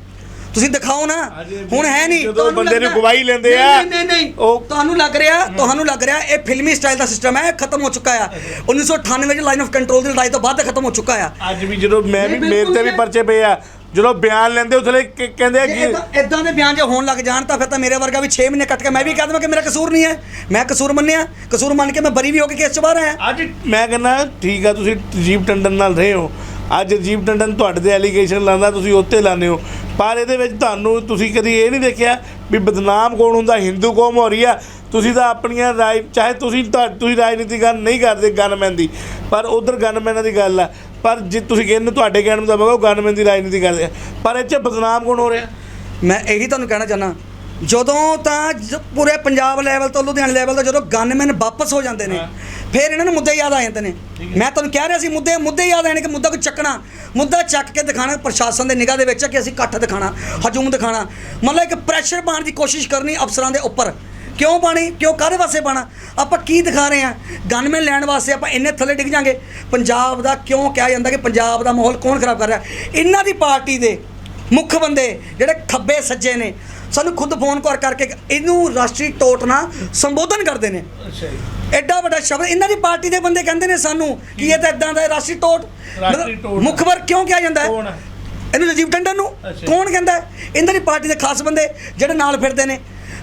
ਤੁਸੀਂ ਦਿਖਾਓ ਨਾ। ਹੁਣ ਹੈ ਨਹੀਂ। ਜਦੋਂ ਤੁਹਾਨੂੰ ਬੰਦੇ ਨੂੰ ਗਵਾਹੀ ਲੈਂਦੇ ਆ, ਨਹੀਂ ਨਹੀਂ ਨਹੀਂ। ਉਹ- ਤੁਹਾਨੂੰ ਲੱਗ ਰਿਹਾ ਤੁਹਾਨੂੰ ਲੱਗ ਰਿਹਾ ਇਹ ਫਿਲਮੀ ਸਟਾਈਲ ਦਾ ਸਿਸਟਮ ਹੈ ਖਤਮ ਹੋ ਚੁੱਕਾ ਆ। 1998 ਵਿੱਚ ਲਾਈਨ ਆਫ ਕੰਟਰੋਲ ਦੀ ਲੜਾਈ ਤੋਂ ਬਾਅਦ ਖਤਮ ਹੋ ਚੁੱਕਾ ਆ। ਅੱਜ ਵੀ ਜਦੋਂ ਮੈਂ ਵੀ ਮੇਰੇ ਤੇ ਵੀ। ਪਰਚੇ ਪਏ ਆ ਜਦੋਂ ਬਿਆਨ ਲੈਂਦੇ ਉਸਲੇ ਕਹਿੰਦੇ ਆ ਕਿ ਇਦਾਂ ਦੇ ਬਿਆਨ ਜੇ ਹੋਣ ਲੱਗ ਜਾਣ ਤਾਂ ਫਿਰ ਤਾਂ ਮੇਰੇ ਵਰਗਾ ਵੀ 6 ਮਹੀਨੇ ਕੱਟ ਕੇ ਮੈਂ ਵੀ ਕਹਿ ਦਵਾਂ ਕਿ ਮੇਰਾ ਕਸੂਰ ਨਹੀਂ ਹੈ। ਮੈਂ ਕਸੂਰ ਮੰਨਿਆ। ਕਸੂਰ ਮੰਨ ਕੇ ਮੈਂ ਬਰੀ ਵੀ ਹੋ ਕੇ ਕੇਸ ਚ ਬਾਹਰ ਆਇਆ। ਅੱਜ ਮੈਂ ਕਹਿੰਦਾ ਠੀਕ ਆ ਤੁਸੀਂ ਰਜੀਵ ਟੰਡਨ ਨਾਲ ਰਹੇ ਹੋ। ਅੱਜ ਰਜੀਵ ਟੰਡਨ ਤੁਹਾਡੇ ਤੇ ਐਲੀਗੇਸ਼ਨ ਲਾਉਂਦਾ, ਤੁਸੀਂ ਉੱਤੇ ਲਾਉਂਦੇ ਹੋ। ਪਰ ਇਹਦੇ ਵਿੱਚ ਤੁਹਾਨੂੰ, ਤੁਸੀਂ ਕਦੀ ਇਹ ਨਹੀਂ ਦੇਖਿਆ ਵੀ ਬਦਨਾਮ ਕੌਣ ਹੁੰਦਾ, ਹਿੰਦੂ ਕੌਮ ਹੋ ਰਹੀ ਆ। ਤੁਸੀਂ ਤਾਂ ਆਪਣੀਆਂ ਰਾਜ ਚਾਹੇ ਤੁਸੀਂ ਤੁਹਾ- ਤੁਸੀਂ ਰਾਜਨੀਤੀ ਗੱਲ ਨਹੀਂ ਕਰਦੇ ਗਨਮੈਨ ਦੀ, ਪਰ ਉਧਰ ਗਨਮੈਨਾਂ ਦੀ ਗੱਲ ਆ। ਪਰ ਜੇ ਤੁਸੀਂ ਕਹਿੰਦੇ ਤੁਹਾਡੇ ਕਹਿਣ ਮੁਤਾਬਕ ਉਹ ਗਨਮੈਨ ਦੀ ਰਾਜਨੀਤੀ ਕਰਦੇ ਆ। ਪਰ ਇਹ ਚ ਬਦਨਾਮ ਕੌਣ ਹੋ ਰਿਹਾ? ਮੈਂ ਇਹੀ ਤੁਹਾਨੂੰ ਕਹਿਣਾ ਚਾਹਨਾ ਜਦੋਂ ਤਾਂ ਜ- ਪੂਰੇ ਪੰਜਾਬ ਲੈਵਲ ਤੋਂ ਲੁਧਿਆਣਾ ਲੈਵਲ ਤੋਂ ਜਦੋਂ ਗਨਮੈਨ ਵਾਪਸ ਹੋ ਜਾਂਦੇ ਨੇ ਫਿਰ ਇਹਨਾਂ ਨੂੰ ਮੁੱਦੇ ਯਾਦ ਆ ਜਾਂਦੇ ਨੇ। ਮੈਂ ਤੁਹਾਨੂੰ ਕਹਿ ਰਿਹਾ ਸੀ ਮੁੱਦੇ ਮੁੱਦੇ ਯਾਦ ਆਣੇ ਕਿ ਮੁੱਦਾ ਕੋਈ ਚੱਕਣਾ ਮੁੱਦਾ ਚੱਕ ਕੇ ਦਿਖਾਣਾ ਪ੍ਰਸ਼ਾਸਨ ਦੇ ਨਿਗਾਹ ਦੇ ਵਿੱਚ ਕਿ ਅਸੀਂ ਇਕੱਠ ਦਿਖਾਣਾ ਹਜੂਮ ਦਿਖਾਣਾ। ਮਤਲਬ ਇੱਕ ਪ੍ਰੈਸ਼ਰ ਪਾਉਣ ਦੀ ਕੋਸ਼ਿਸ਼ ਕਰਨੀ ਅਫਸਰਾਂ ਦੇ ਉੱਪਰ। ਕਿਉਂ ਪਾਣੀ ਕਿਉਂ ਕਾਹਦੇ ਵਾਸਤੇ ਪਾਣਾ ਆਪਾਂ ਕੀ ਦਿਖਾ ਰਹੇ ਆ ਗਨਮੈਨ ਲੈਣ ਵਾਸਤੇ ਆਪਾਂ ਇੰਨੇ ਥੱਲੇ ਡਿੱਗ ਜਾਾਂਗੇ। ਪੰਜਾਬ ਦਾ ਕਿਉਂ ਕਿਹਾ ਜਾਂਦਾ ਕਿ ਪੰਜਾਬ ਦਾ ਮਾਹੌਲ ਕੌਣ ਖਰਾਬ ਕਰ ਰਿਹਾ? ਇਹਨਾਂ ਦੀ ਪਾਰਟੀ ਦੇ ਮੁੱਖ ਬੰਦੇ ਜਿਹੜੇ ਖੱਬੇ ਸੱਜੇ ਨੇ ਸਾਨੂੰ ਖੁਦ ਫੋਨ ਕਰ ਕਰਕੇ ਇਹਨੂੰ ਰਾਸ਼ਟਰੀ ਟੋਟ ਨਾਲ ਸੰਬੋਧਨ ਕਰਦੇ ਨੇ ਅੱਛਾ ਜੀ ਐਡਾ ਵੱਡਾ ਸ਼ਬਦ ਇਹਨਾਂ ਦੀ ਪਾਰਟੀ ਦੇ ਬੰਦੇ ਕਹਿੰਦੇ ਨੇ ਸਾਨੂੰ ਕਿ ਇਹ ਤਾਂ ਇਦਾਂ ਦਾ ਰਾਸ਼ਟਰੀ ਟੋਟ। ਮੁਖਬਰ ਕਿਉਂ ਕਿਹਾ ਜਾਂਦਾ ਹੈ? ਇਹਨੂੰ ਰਾਜੀਵ ਟੰਡਨ ਨੂੰ। ਕੌਣ ਕਹਿੰਦਾ? ਇਹਨਾਂ ਦੀ ਪਾਰਟੀ ਦੇ ਖਾਸ ਬੰਦੇ ਜਿਹੜੇ ਨਾਲ ਫਿਰਦੇ ਨੇ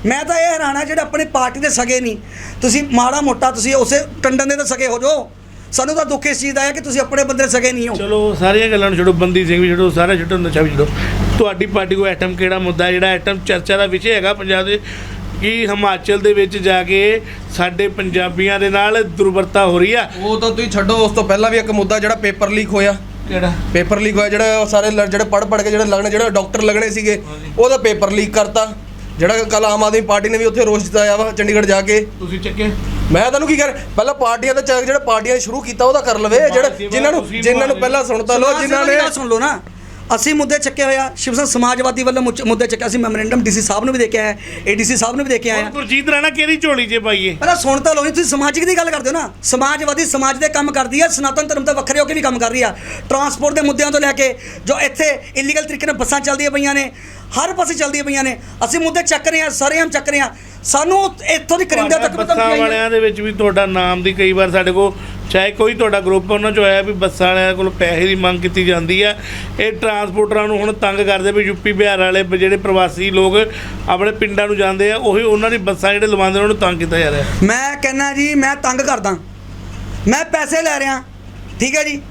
ਮੈਂ ਤਾਂ ਇਹ ਹੈਰਾਨ ਆ ਜਿਹੜੇ ਆਪਣੀ ਪਾਰਟੀ ਦੇ ਸਗੇ ਨਹੀਂ ਤੁਸੀਂ ਮਾੜਾ ਮੋਟਾ ਤੁਸੀਂ ਉਸੇ ਟੰਡਨ ਦੇ ਤਾਂ ਸਗੇ ਹੋ ਜਾਓ ਸਾਨੂੰ ਤਾਂ ਦੁੱਖ ਇਸ ਚੀਜ਼ ਦਾ ਹੈ ਕਿ ਤੁਸੀਂ ਆਪਣੇ ਬੰਦੇ ਸਗੇ ਨਹੀਂ ਹੋ। ਚਲੋ ਸਾਰੀਆਂ ਗੱਲਾਂ ਨੂੰ ਛੱਡੋ ਬੰਦੀ ਸਿੰਘ ਵੀ ਛੱਡੋ ਸਾਰਾ ਛੱਡੋ ਨਸ਼ਾ ਵੀ ਛੱਡੋ। ਤੁਹਾਡੀ ਪਾਰਟੀ ਕੋ ਐਟਮ ਕਿਹੜਾ ਮੁੱਦਾ ਜਿਹੜਾ ਐਟਮ ਚਰਚਾ ਦਾ ਵਿਸ਼ੇ ਹੈਗਾ ਪੰਜਾਬ ਦੇ ਕਿ ਹਿਮਾਚਲ ਦੇ ਵਿੱਚ ਜਾ ਕੇ ਸਾਡੇ ਪੰਜਾਬੀਆਂ ਦੇ ਨਾਲ ਦੁਰਵਰਤਾ ਹੋ ਰਹੀ ਆ? ਉਹ ਤਾਂ ਤੁਸੀਂ ਛੱਡੋ ਉਸ ਤੋਂ ਪਹਿਲਾਂ ਵੀ ਇੱਕ ਮੁੱਦਾ ਜਿਹੜਾ ਪੇਪਰ ਲੀਕ ਹੋਇਆ। ਕਿਹੜਾ? ਪੇਪਰ ਲੀਕ ਹੋਇਆ ਜਿਹੜਾ ਉਹ ਸਾਰੇ ਲ- ਜਿਹੜੇ ਪੜ ਪੜ ਕੇ ਜਿਹੜੇ ਲੱਗਣੇ ਜਿਹੜੇ ਡਾਕਟਰ ਲੱਗਣੇ ਸੀਗੇ ਉਹਦਾ ਪੇਪਰ ਲੀਕ ਕਰਤਾ। ਜਿਹੜਾ ਕੱਲ ਆਮ ਆਦਮੀ ਪਾਰਟੀ ਨੇ ਵੀ ਉੱਥੇ ਰੋਸ ਜਤਾਇਆ ਵਾ ਚੰਡੀਗੜ੍ਹ ਜਾ ਕੇ। ਤੁਸੀਂ ਚੱਕੇ? ਮੈਂ ਤੁਹਾਨੂੰ ਕੀ ਕਰ ਪਹਿਲਾਂ ਪਾਰਟੀਆਂ ਦਾ ਚੱਕ ਜਿਹੜਾ ਪਾਰਟੀਆਂ ਨੇ ਸ਼ੁਰੂ ਕੀਤਾ ਉਹਦਾ ਕਰ ਲਵੇ ਜਿਹੜਾ ਜਿਨ੍ਹਾਂ ਨੂੰ ਜਿਨ੍ਹਾਂ ਨੂੰ ਪਹਿਲਾਂ ਸੁਣਤਾ ਲੋ ਜਿਨ੍ਹਾਂ ਨੇ ਸੁਣ ਲਓ ਨਾ। ਅਸੀਂ ਮੁੱਦੇ ਚੱਕੇ ਹੋਇਆ ਸ਼ਿਵ ਸੈਨਾ ਸਮਾਜਵਾਦੀ ਵੱਲੋਂ ਮੁੱਚ- ਮੁੱਦੇ ਚੱਕੇ ਅਸੀਂ ਮੈਮੋਰੈਂਡਮ ਡੀਸੀ ਸਾਹਿਬ ਨੂੰ ਵੀ ਦੇ ਕੇ ਆਏ ਏਡੀਸੀ ਸਾਹਿਬ ਨੂੰ ਵੀ ਦੇ ਕੇ ਆਏ ਹੁਣ ਗੁਰਜੀਤ ਰਾਣਾ ਕਿਹੜੀ ਝੋਲੀ 'ਚ ਪਾਈਏ? ਪਹਿਲਾਂ ਸੁਣ ਤਾਂ ਲਓ ਜੀ, ਤੁਸੀਂ ਸਮਾਜਿਕ ਦੀ ਗੱਲ ਕਰਦੇ ਹੋ ਨਾ। ਸਮਾਜਵਾਦੀ ਸਮਾਜ ਦੇ ਕੰਮ ਕਰਦੀ ਹੈ ਸਨਾਤਨ ਧਰਮ ਤੋਂ ਵੱਖਰੇ ਹੋ ਕੇ ਵੀ ਕੰਮ ਕਰ ਰਹੀ ਆ। ਟਰਾਂਸਪੋਰਟ ਦੇ ਮੁੱਦਿਆਂ ਤੋਂ ਲੈ ਕੇ ਜੋ ਇੱਥੇ ਇਲੀਗਲ ਤਰੀਕੇ ਨਾਲ ਬੱਸਾਂ ਚੱਲਦੀਆਂ ਪਈਆਂ ਨੇ ਹਰ ਪਾਸੇ ਚੱਲਦੀਆਂ ਪਈਆਂ ਨੇ। ਅਸੀਂ ਮੁੱਦੇ ਚੱਕ ਰਹੇ ਹਾਂ ਸਰੇਆਮ ਚੱਕ ਰਹੇ ਹਾਂ। ਸਾਨੂੰ ਇੱਥੋਂ ਦੀ ਕਰਿੰਦੇ ਤੱਕ ਵੀ ਬੱਸਾਂ ਹੈ। ਵਾਲਿਆਂ ਦੇ ਵਿੱਚ ਵੀ ਤੁਹਾਡਾ ਨਾਮ ਦੀ ਕਈ ਵਾਰ ਸਾਡੇ ਕੋਲ ਚਾਹੇ ਕੋਈ ਤੁਹਾਡਾ ਗਰੁੱਪ ਉਹਨਾਂ ਚੋਂ ਆਇਆ ਵੀ ਬੱਸਾਂ ਵਾਲਿਆਂ ਕੋਲ ਪੈਸੇ ਦੀ ਮੰਗ ਕੀਤੀ ਜਾਂਦੀ ਆ ਇਹ ਟਰਾਂਸਪੋਰਟਰਾਂ ਨੂੰ ਹੁਣ ਤੰਗ ਕਰਦੇ ਵੀ ਯੂਪੀ ਬਿਹਾਰ ਵਾਲੇ ਜਿਹੜੇ ਪ੍ਰਵਾਸੀ ਲੋਕ ਆਪਣੇ ਪਿੰਡਾਂ ਨੂੰ ਜਾਂਦੇ ਆ, ਉਹੀ ਉਹਨਾਂ ਦੀ ਬੱਸਾਂ ਜਿਹੜੇ ਲਵਾਉਂਦੇ ਉਹਨਾਂ ਨੂੰ ਤੰਗ ਕੀਤਾ ਜਾ ਰਿਹਾ। ਮੈਂ ਕਹਿੰਦਾ ਜੀ, ਮੈਂ ਤੰਗ ਕਰਦਾ। ਮੈਂ ਪੈਸੇ ਲੈ ਰਿਹਾ। ਠੀਕ ਹੈ ਜੀ।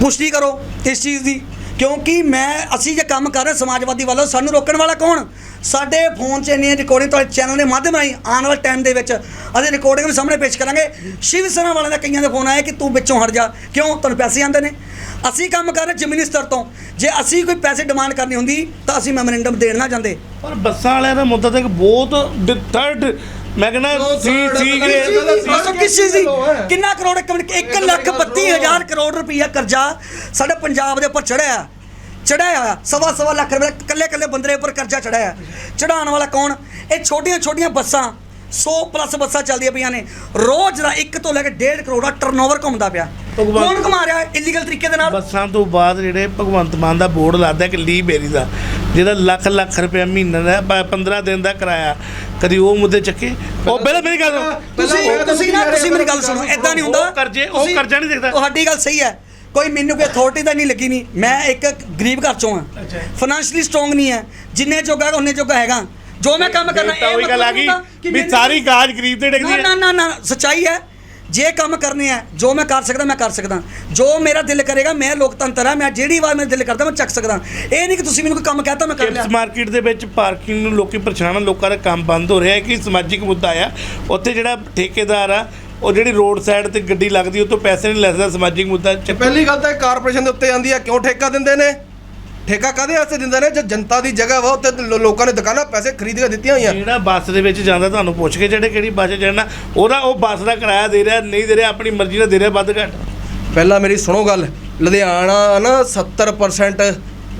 ਪੁਸ਼ਟੀ ਕਰੋ ਇਸ ਚੀਜ਼ ਦੀ। ਕਿਉਂਕਿ ਮੈਂ, ਅਸੀਂ ਜੇ ਕੰਮ ਕਰ ਰਹੇ ਸਮਾਜਵਾਦੀ ਵੱਲੋਂ, ਸਾਨੂੰ ਰੋਕਣ ਵਾਲਾ ਕੌਣ? ਸਾਡੇ ਫੋਨ 'ਚ ਇੰਨੀਆਂ ਰਿਕਾਰਡਿੰਗ ਤੁਹਾਡੇ ਚੈਨਲ ਦੇ ਮਾਧਿਅਮ ਰਾਹੀਂ ਆਉਣ ਵਾਲੇ ਟਾਈਮ ਦੇ ਵਿੱਚ ਅਸੀਂ ਰਿਕਾਰਡਿੰਗ ਵੀ ਸਾਹਮਣੇ ਪੇਸ਼ ਕਰਾਂਗੇ। ਸ਼ਿਵ ਸੈਨਾ ਵਾਲਿਆਂ ਦਾ ਕਈਆਂ ਦੇ ਫੋਨ ਆਇਆ ਕਿ ਤੂੰ ਵਿੱਚੋਂ ਹਟ ਜਾ। ਕਿਉਂ? ਤੁਹਾਨੂੰ ਪੈਸੇ ਆਉਂਦੇ ਨੇ। ਅਸੀਂ ਕੰਮ ਕਰ ਰਹੇ ਜ਼ਮੀਨੀ ਸਤਰ ਤੋਂ। ਜੇ ਅਸੀਂ ਕੋਈ ਪੈਸੇ ਡਿਮਾਂਡ ਕਰਨੀ ਹੁੰਦੀ, ਤਾਂ ਅਸੀਂ ਮੈਮੋਰੈਂਡਮ ਦੇਣ ਨਾ ਜਾਂਦੇ। ਪਰ ਬੱਸਾਂ ਵਾਲਿਆਂ ਦਾ ਮੁੱਦਾ ਤਾਂ ਇੱਕ ਬਹੁਤ ਥਰਡ ਮੈਂ ਕਹਿੰਦਾ ਸੀ ਸੀ ਗ੍ਰੇਡ- ਨਹੀਂ ਦੱਸੋ ਦੱਸੋ ਕਿਸ ਚੀਜ਼ ਦੀ? ਕਿੰਨਾ ਕਰੋੜ ਇੱਕ ਮਿੰਟ 1 ਲੱਖ ਕਰੋੜ ਰੁਪਈਆ ਕਰਜ਼ਾ ਸਾਡੇ ਪੰਜਾਬ ਦੇ ਉੱਪਰ ਚੜਿਆ ਚੜਾਇਆ ਆ ਸਵਾ ਸਵਾ ਲੱਖ ਰੁਪਏ ਕੱਲੇ ਕੱਲੇ ਬੰਦੇ ਦੇ ਉੱਪਰ ਕਰਜ਼ਾ ਚੜਾਇਆ ਚੜਾਉਣ ਵਾਲਾ ਕੌਣ? ਇਹ ਛੋਟੀਆਂ ਛੋਟੀਆਂ ਬੱਸਾਂ 100 ਪਲੱਸ ਬੱਸਾਂ ਚੱਲਦੀਆਂ ਪਈਆਂ ਨੇ। ਰੋਜ਼ ਦਾ 1 ਤੋਂ ਲੈ ਕੇ 1.5 ਕਰੋੜ ਦਾ ਟਰਨਓਵਰ ਘੁੰਮਦਾ ਪਿਆ। ਕੌਣ ਕਮਾ ਰਿਹਾ ਇਲੀਗਲ ਤਰੀਕੇ ਦੇ ਨਾਲ? ਬੱਸਾਂ ਤੋਂ ਬਾਅਦ ਜਿਹੜੇ ਭਗਵੰਤ ਮਾਨ ਦਾ ਬੋਰਡ ਲੱਗਦਾ ਕਿ ਲੀ ਬੇਰੀ ਦਾ। ਜਿਹਦਾ ਲੱਖ ਲੱਖ ਰੁਪਏ ਮਹੀਨੇ ਦਾ ਪ- 15 ਦਿਨ ਦਾ ਕਿਰਾਇਆ। ਕਦੀ ਉਹ ਮੁੱਦੇ ਚੱਕੇ? ਉਹ ਪਹਿਲਾਂ ਮੇਰੀ ਗੱਲ ਸੁਣੋ। ਤੁਸੀਂ ਤੁਸੀਂ ਨਾ ਤੁਸੀਂ ਮੇਰੀ ਗੱਲ ਸੁਣੋ। ਐਦਾਂ ਨਹੀਂ ਹੁੰਦਾ। ਉਹ ਕਰਜ਼ੇ- ਉਹ ਤੁਸੀਂ- ਕਰਜ਼ਾ ਨਹੀਂ ਦਿਖਦਾ। ਤੁਹਾਡੀ ਗੱਲ ਸਹੀ ਹੈ। ਕੋਈ ਮੈਨੂੰ ਕੋਈ ਅਥਾਰਟੀ ਤਾਂ ਨਹੀਂ ਲੱਗੀ ਨਹੀਂ। ਮੈਂ ਇੱਕ ਗਰੀਬ ਘਰ ਚੋਂ ਆ ਅੱਛਾ। ਫਾਈਨੈਂਸ਼ਲੀ ਸਟਰੋਂਗ ਨਹੀਂ ਹੈ। ਜਿੰਨੇ ਜੋਗਾ ਹੈਗਾ ਉਹਨੇ ਜੋਗਾ ਹੈਗਾ। ਜੋ ਮੈਂ ਕੰਮ ਕਰਨਾ ਤਾਂ ਉਹੀ ਗੱਲ ਆ ਗਈ ਵੀ ਸਾਰੀ ਕਾਜ ਗਰੀਬ ਤੇ ਡਿੱਗਦੀ ਨਾ ਹੈ। ਨਾ ਨਾ ਨਾ ਸੱਚਾਈ ਹੈ। ਜੇ ਕੰਮ ਕਰਨੇ ਆ ਜੋ ਮੈਂ ਕਰ ਸਕਦਾ ਮੈਂ ਕਰ ਸਕਦਾ। ਜੋ ਮੇਰਾ ਦਿਲ ਕਰੇਗਾ ਮੈਂ ਲੋਕਤੰਤਰ ਆ ਮੈਂ ਜਿਹੜੀ ਵਾਰ ਮੇਰਾ ਦਿਲ ਕਰਦਾ ਮੈਂ ਚੱਕ ਸਕਦਾ। ਇਹ ਨਹੀਂ ਕਿ ਤੁਸੀਂ ਮੈਨੂੰ ਕੋਈ ਕੰਮ ਕਹਤਾ ਮੈਂ ਕਰ ਲਿਆ। ਚਿਪਸ ਮਾਰਕੀਟ ਦੇ ਵਿੱਚ ਪਾਰਕਿੰਗ ਨੂੰ ਲੋਕੀ ਪਰੇਸ਼ਾਨ ਆ ਲੋਕਾਂ ਦਾ ਕੰਮ ਬੰਦ ਹੋ ਰਿਹਾ ਹੈ ਕਿ ਸਮਾਜਿਕ ਮੁੱਦਾ ਆ? ਉੱਥੇ ਜਿਹੜਾ ਠੇਕੇਦਾਰ ਆ ਉਹ ਜਿਹੜੀ ਰੋਡ ਸਾਈਡ ਤੇ ਗੱਡੀ ਲੱਗਦੀ ਉਹ ਤੋਂ ਪੈਸੇ ਨਹੀਂ ਲੈਂਦਾ ਸਮਾਜਿਕ ਮੁੱਦਾ ਪਹਿਲੀ ਗੱਲ ਤਾਂ ਕਾਰਪੋਰੇਸ਼ਨ ਦੇ ਉੱਤੇ ਆਂਦੀ ਆ ਕਿਉਂ ਠੇਕਾ ਦਿੰਦੇ ਨੇ? ਠੇਕਾ ਕਾਦੇ ਵਾਸਤੇ ਦਿੰਦੇ ਨੇ ਜੇ ਜਨਤਾ ਦੀ ਜਗ੍ਹਾ ਵਾ ਉੱਤੇ ਲੋ- ਲੋਕਾਂ ਨੇ ਦੁਕਾਨਾਂ ਪੈਸੇ ਖਰੀਦ ਕੇ ਦਿੱਤੀਆਂ ਹੋਈਆਂ। ਜਿਹੜਾ ਬੱਸ ਦੇ ਵਿੱਚ ਜਾਂਦਾ ਤੁਹਾਨੂੰ ਪੁੱਛ ਕੇ ਜਿਹੜੇ ਕਿਹੜੀ ਬੱਸ ਚੜਨਾ ਉਹਦਾ ਉਹ ਬੱਸ ਦਾ ਕਿਰਾਇਆ ਦੇ ਰਿਹਾ ਨਹੀਂ ਦੇ ਰਿਹਾ ਆਪਣੀ ਮਰਜ਼ੀ ਨਾਲ ਦੇ ਰਿਹਾ ਵੱਧ ਘੱਟ। ਪਹਿਲਾਂ ਮੇਰੀ ਸੁਣੋ ਗੱਲ ਲੁਧਿਆਣਾ ਨਾ 70%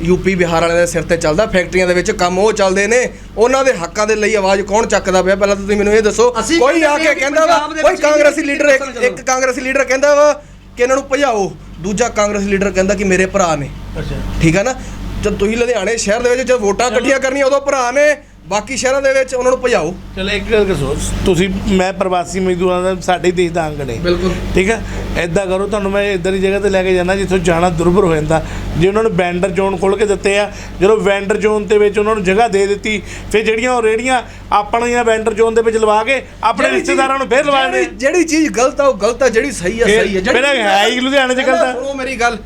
ਯੂਪੀ ਬਿਹਾਰ ਵਾਲਿਆਂ ਦੇ ਸਿਰ ਤੇ ਚੱਲਦਾ ਫੈਕਟਰੀਆਂ ਦੇ ਵਿੱਚ ਕੰਮ ਉਹ ਚੱਲਦੇ ਨੇ ਉਹਨਾਂ ਦੇ ਹੱਕਾਂ ਦੇ ਲਈ ਆਵਾਜ਼ ਕੌਣ ਚੱਕਦਾ ਪਿਆ? ਪਹਿਲਾਂ ਤੁਸੀਂ ਮੈਨੂੰ ਇਹ ਦੱਸੋ ਅਸੀਂ ਕੋਈ ਕਹਿੰਦੇ ਆ ਕੇ ਕਹਿੰਦਾ ਵਾ ਪੰਜਾਬ ਦੇ ਕੋਈ ਵਿੱਚ ਕਾਂਗਰਸੀ ਲੀਡਰ ਇੱਕ ਕਾਂਗਰਸੀ ਲੀਡਰ ਕਹਿੰਦਾ ਵਾ ਕਿ ਇਹਨਾਂ ਨੂੰ ਭਜਾਓ। ਦੂਜਾ ਕਾਂਗਰਸੀ ਲੀਡਰ ਕਹਿੰਦਾ ਕਿ ਮੇਰੇ ਭਰਾ ਨੇ। ਅੱਛਾ। ਠੀਕ ਹੈ ਨਾ? ਜਦ ਤੁਸੀਂ ਲੁਧਿਆਣੇ ਸ਼ਹਿਰ ਦੇ ਵਿੱਚ ਜਦ ਵੋਟਾਂ ਇਕੱਠੀਆਂ ਕਰਨੀਆਂ ਉਦੋਂ ਭਰਾ ਨੇ। ਬਾਕੀ ਸ਼ਹਿਰਾਂ ਦੇ ਵਿੱਚ ਉਹਨਾਂ ਨੂੰ ਭਜਾਓ। ਚਲੋ ਇੱਕ ਗੱਲ ਦੱਸੋ ਤੁਸੀਂ ਮੈਂ ਪ੍ਰਵਾਸੀ ਮਜ਼ਦੂਰਾਂ ਦਾ ਸਾਡੇ ਹੀ ਦੇਸ਼ ਦਾ ਅੰਗ ਨੇ। ਬਿਲਕੁਲ। ਠੀਕ ਹੈ? ਐਦਾਂ ਕਰੋ ਤੁਹਾਨੂੰ ਮੈਂ ਇੱਧਰ ਦੀ ਜਗ੍ਹਾ ਤੇ ਲੈ ਕੇ ਜਾਣਾ ਜਿੱਥੋਂ ਜਾਣਾ ਦੁਰਭਰ ਹੋ ਜਾਂਦਾ। ਜੇ ਉਹਨਾਂ ਨੂੰ ਵੈਂਡਰ ਜ਼ੋਨ ਖੋਲ ਕੇ ਦਿੱਤੇ ਆ ਜਦੋਂ ਵੈਂਡਰ ਜ਼ੋਨ ਦੇ ਵਿੱਚ ਉਹਨਾਂ ਨੂੰ ਜਗ੍ਹਾ ਦੇ ਦਿੱਤੀ ਫਿਰ ਜਿਹੜੀਆਂ ਉਹ ਰੇੜੀਆਂ ਆਪਣੀਆਂ ਵੈਂਡਰ ਜ਼ੋਨ ਦੇ ਵਿੱਚ ਲਵਾ ਕੇ ਆਪਣੇ ਰਿਸ਼ਤੇਦਾਰਾਂ ਨੂੰ ਫੇਰ ਲਵਾ ਜਿਹੜੀ ਦਿੰਦੇ ਜਿਹੜੀ ਚੀਜ਼ ਗਲਤ ਆ ਉਹ ਗਲਤ ਆ ਜਿਹੜੀ ਸਹੀ ਆ ਸਹੀ ਆ। ਇਹ ਹੈ ਹੀ ਲੁਧਿਆਣੇ 'ਚ ਗਲਤ ਆ। ਸੁਣੋ ਮੇਰੀ ਗੱਲ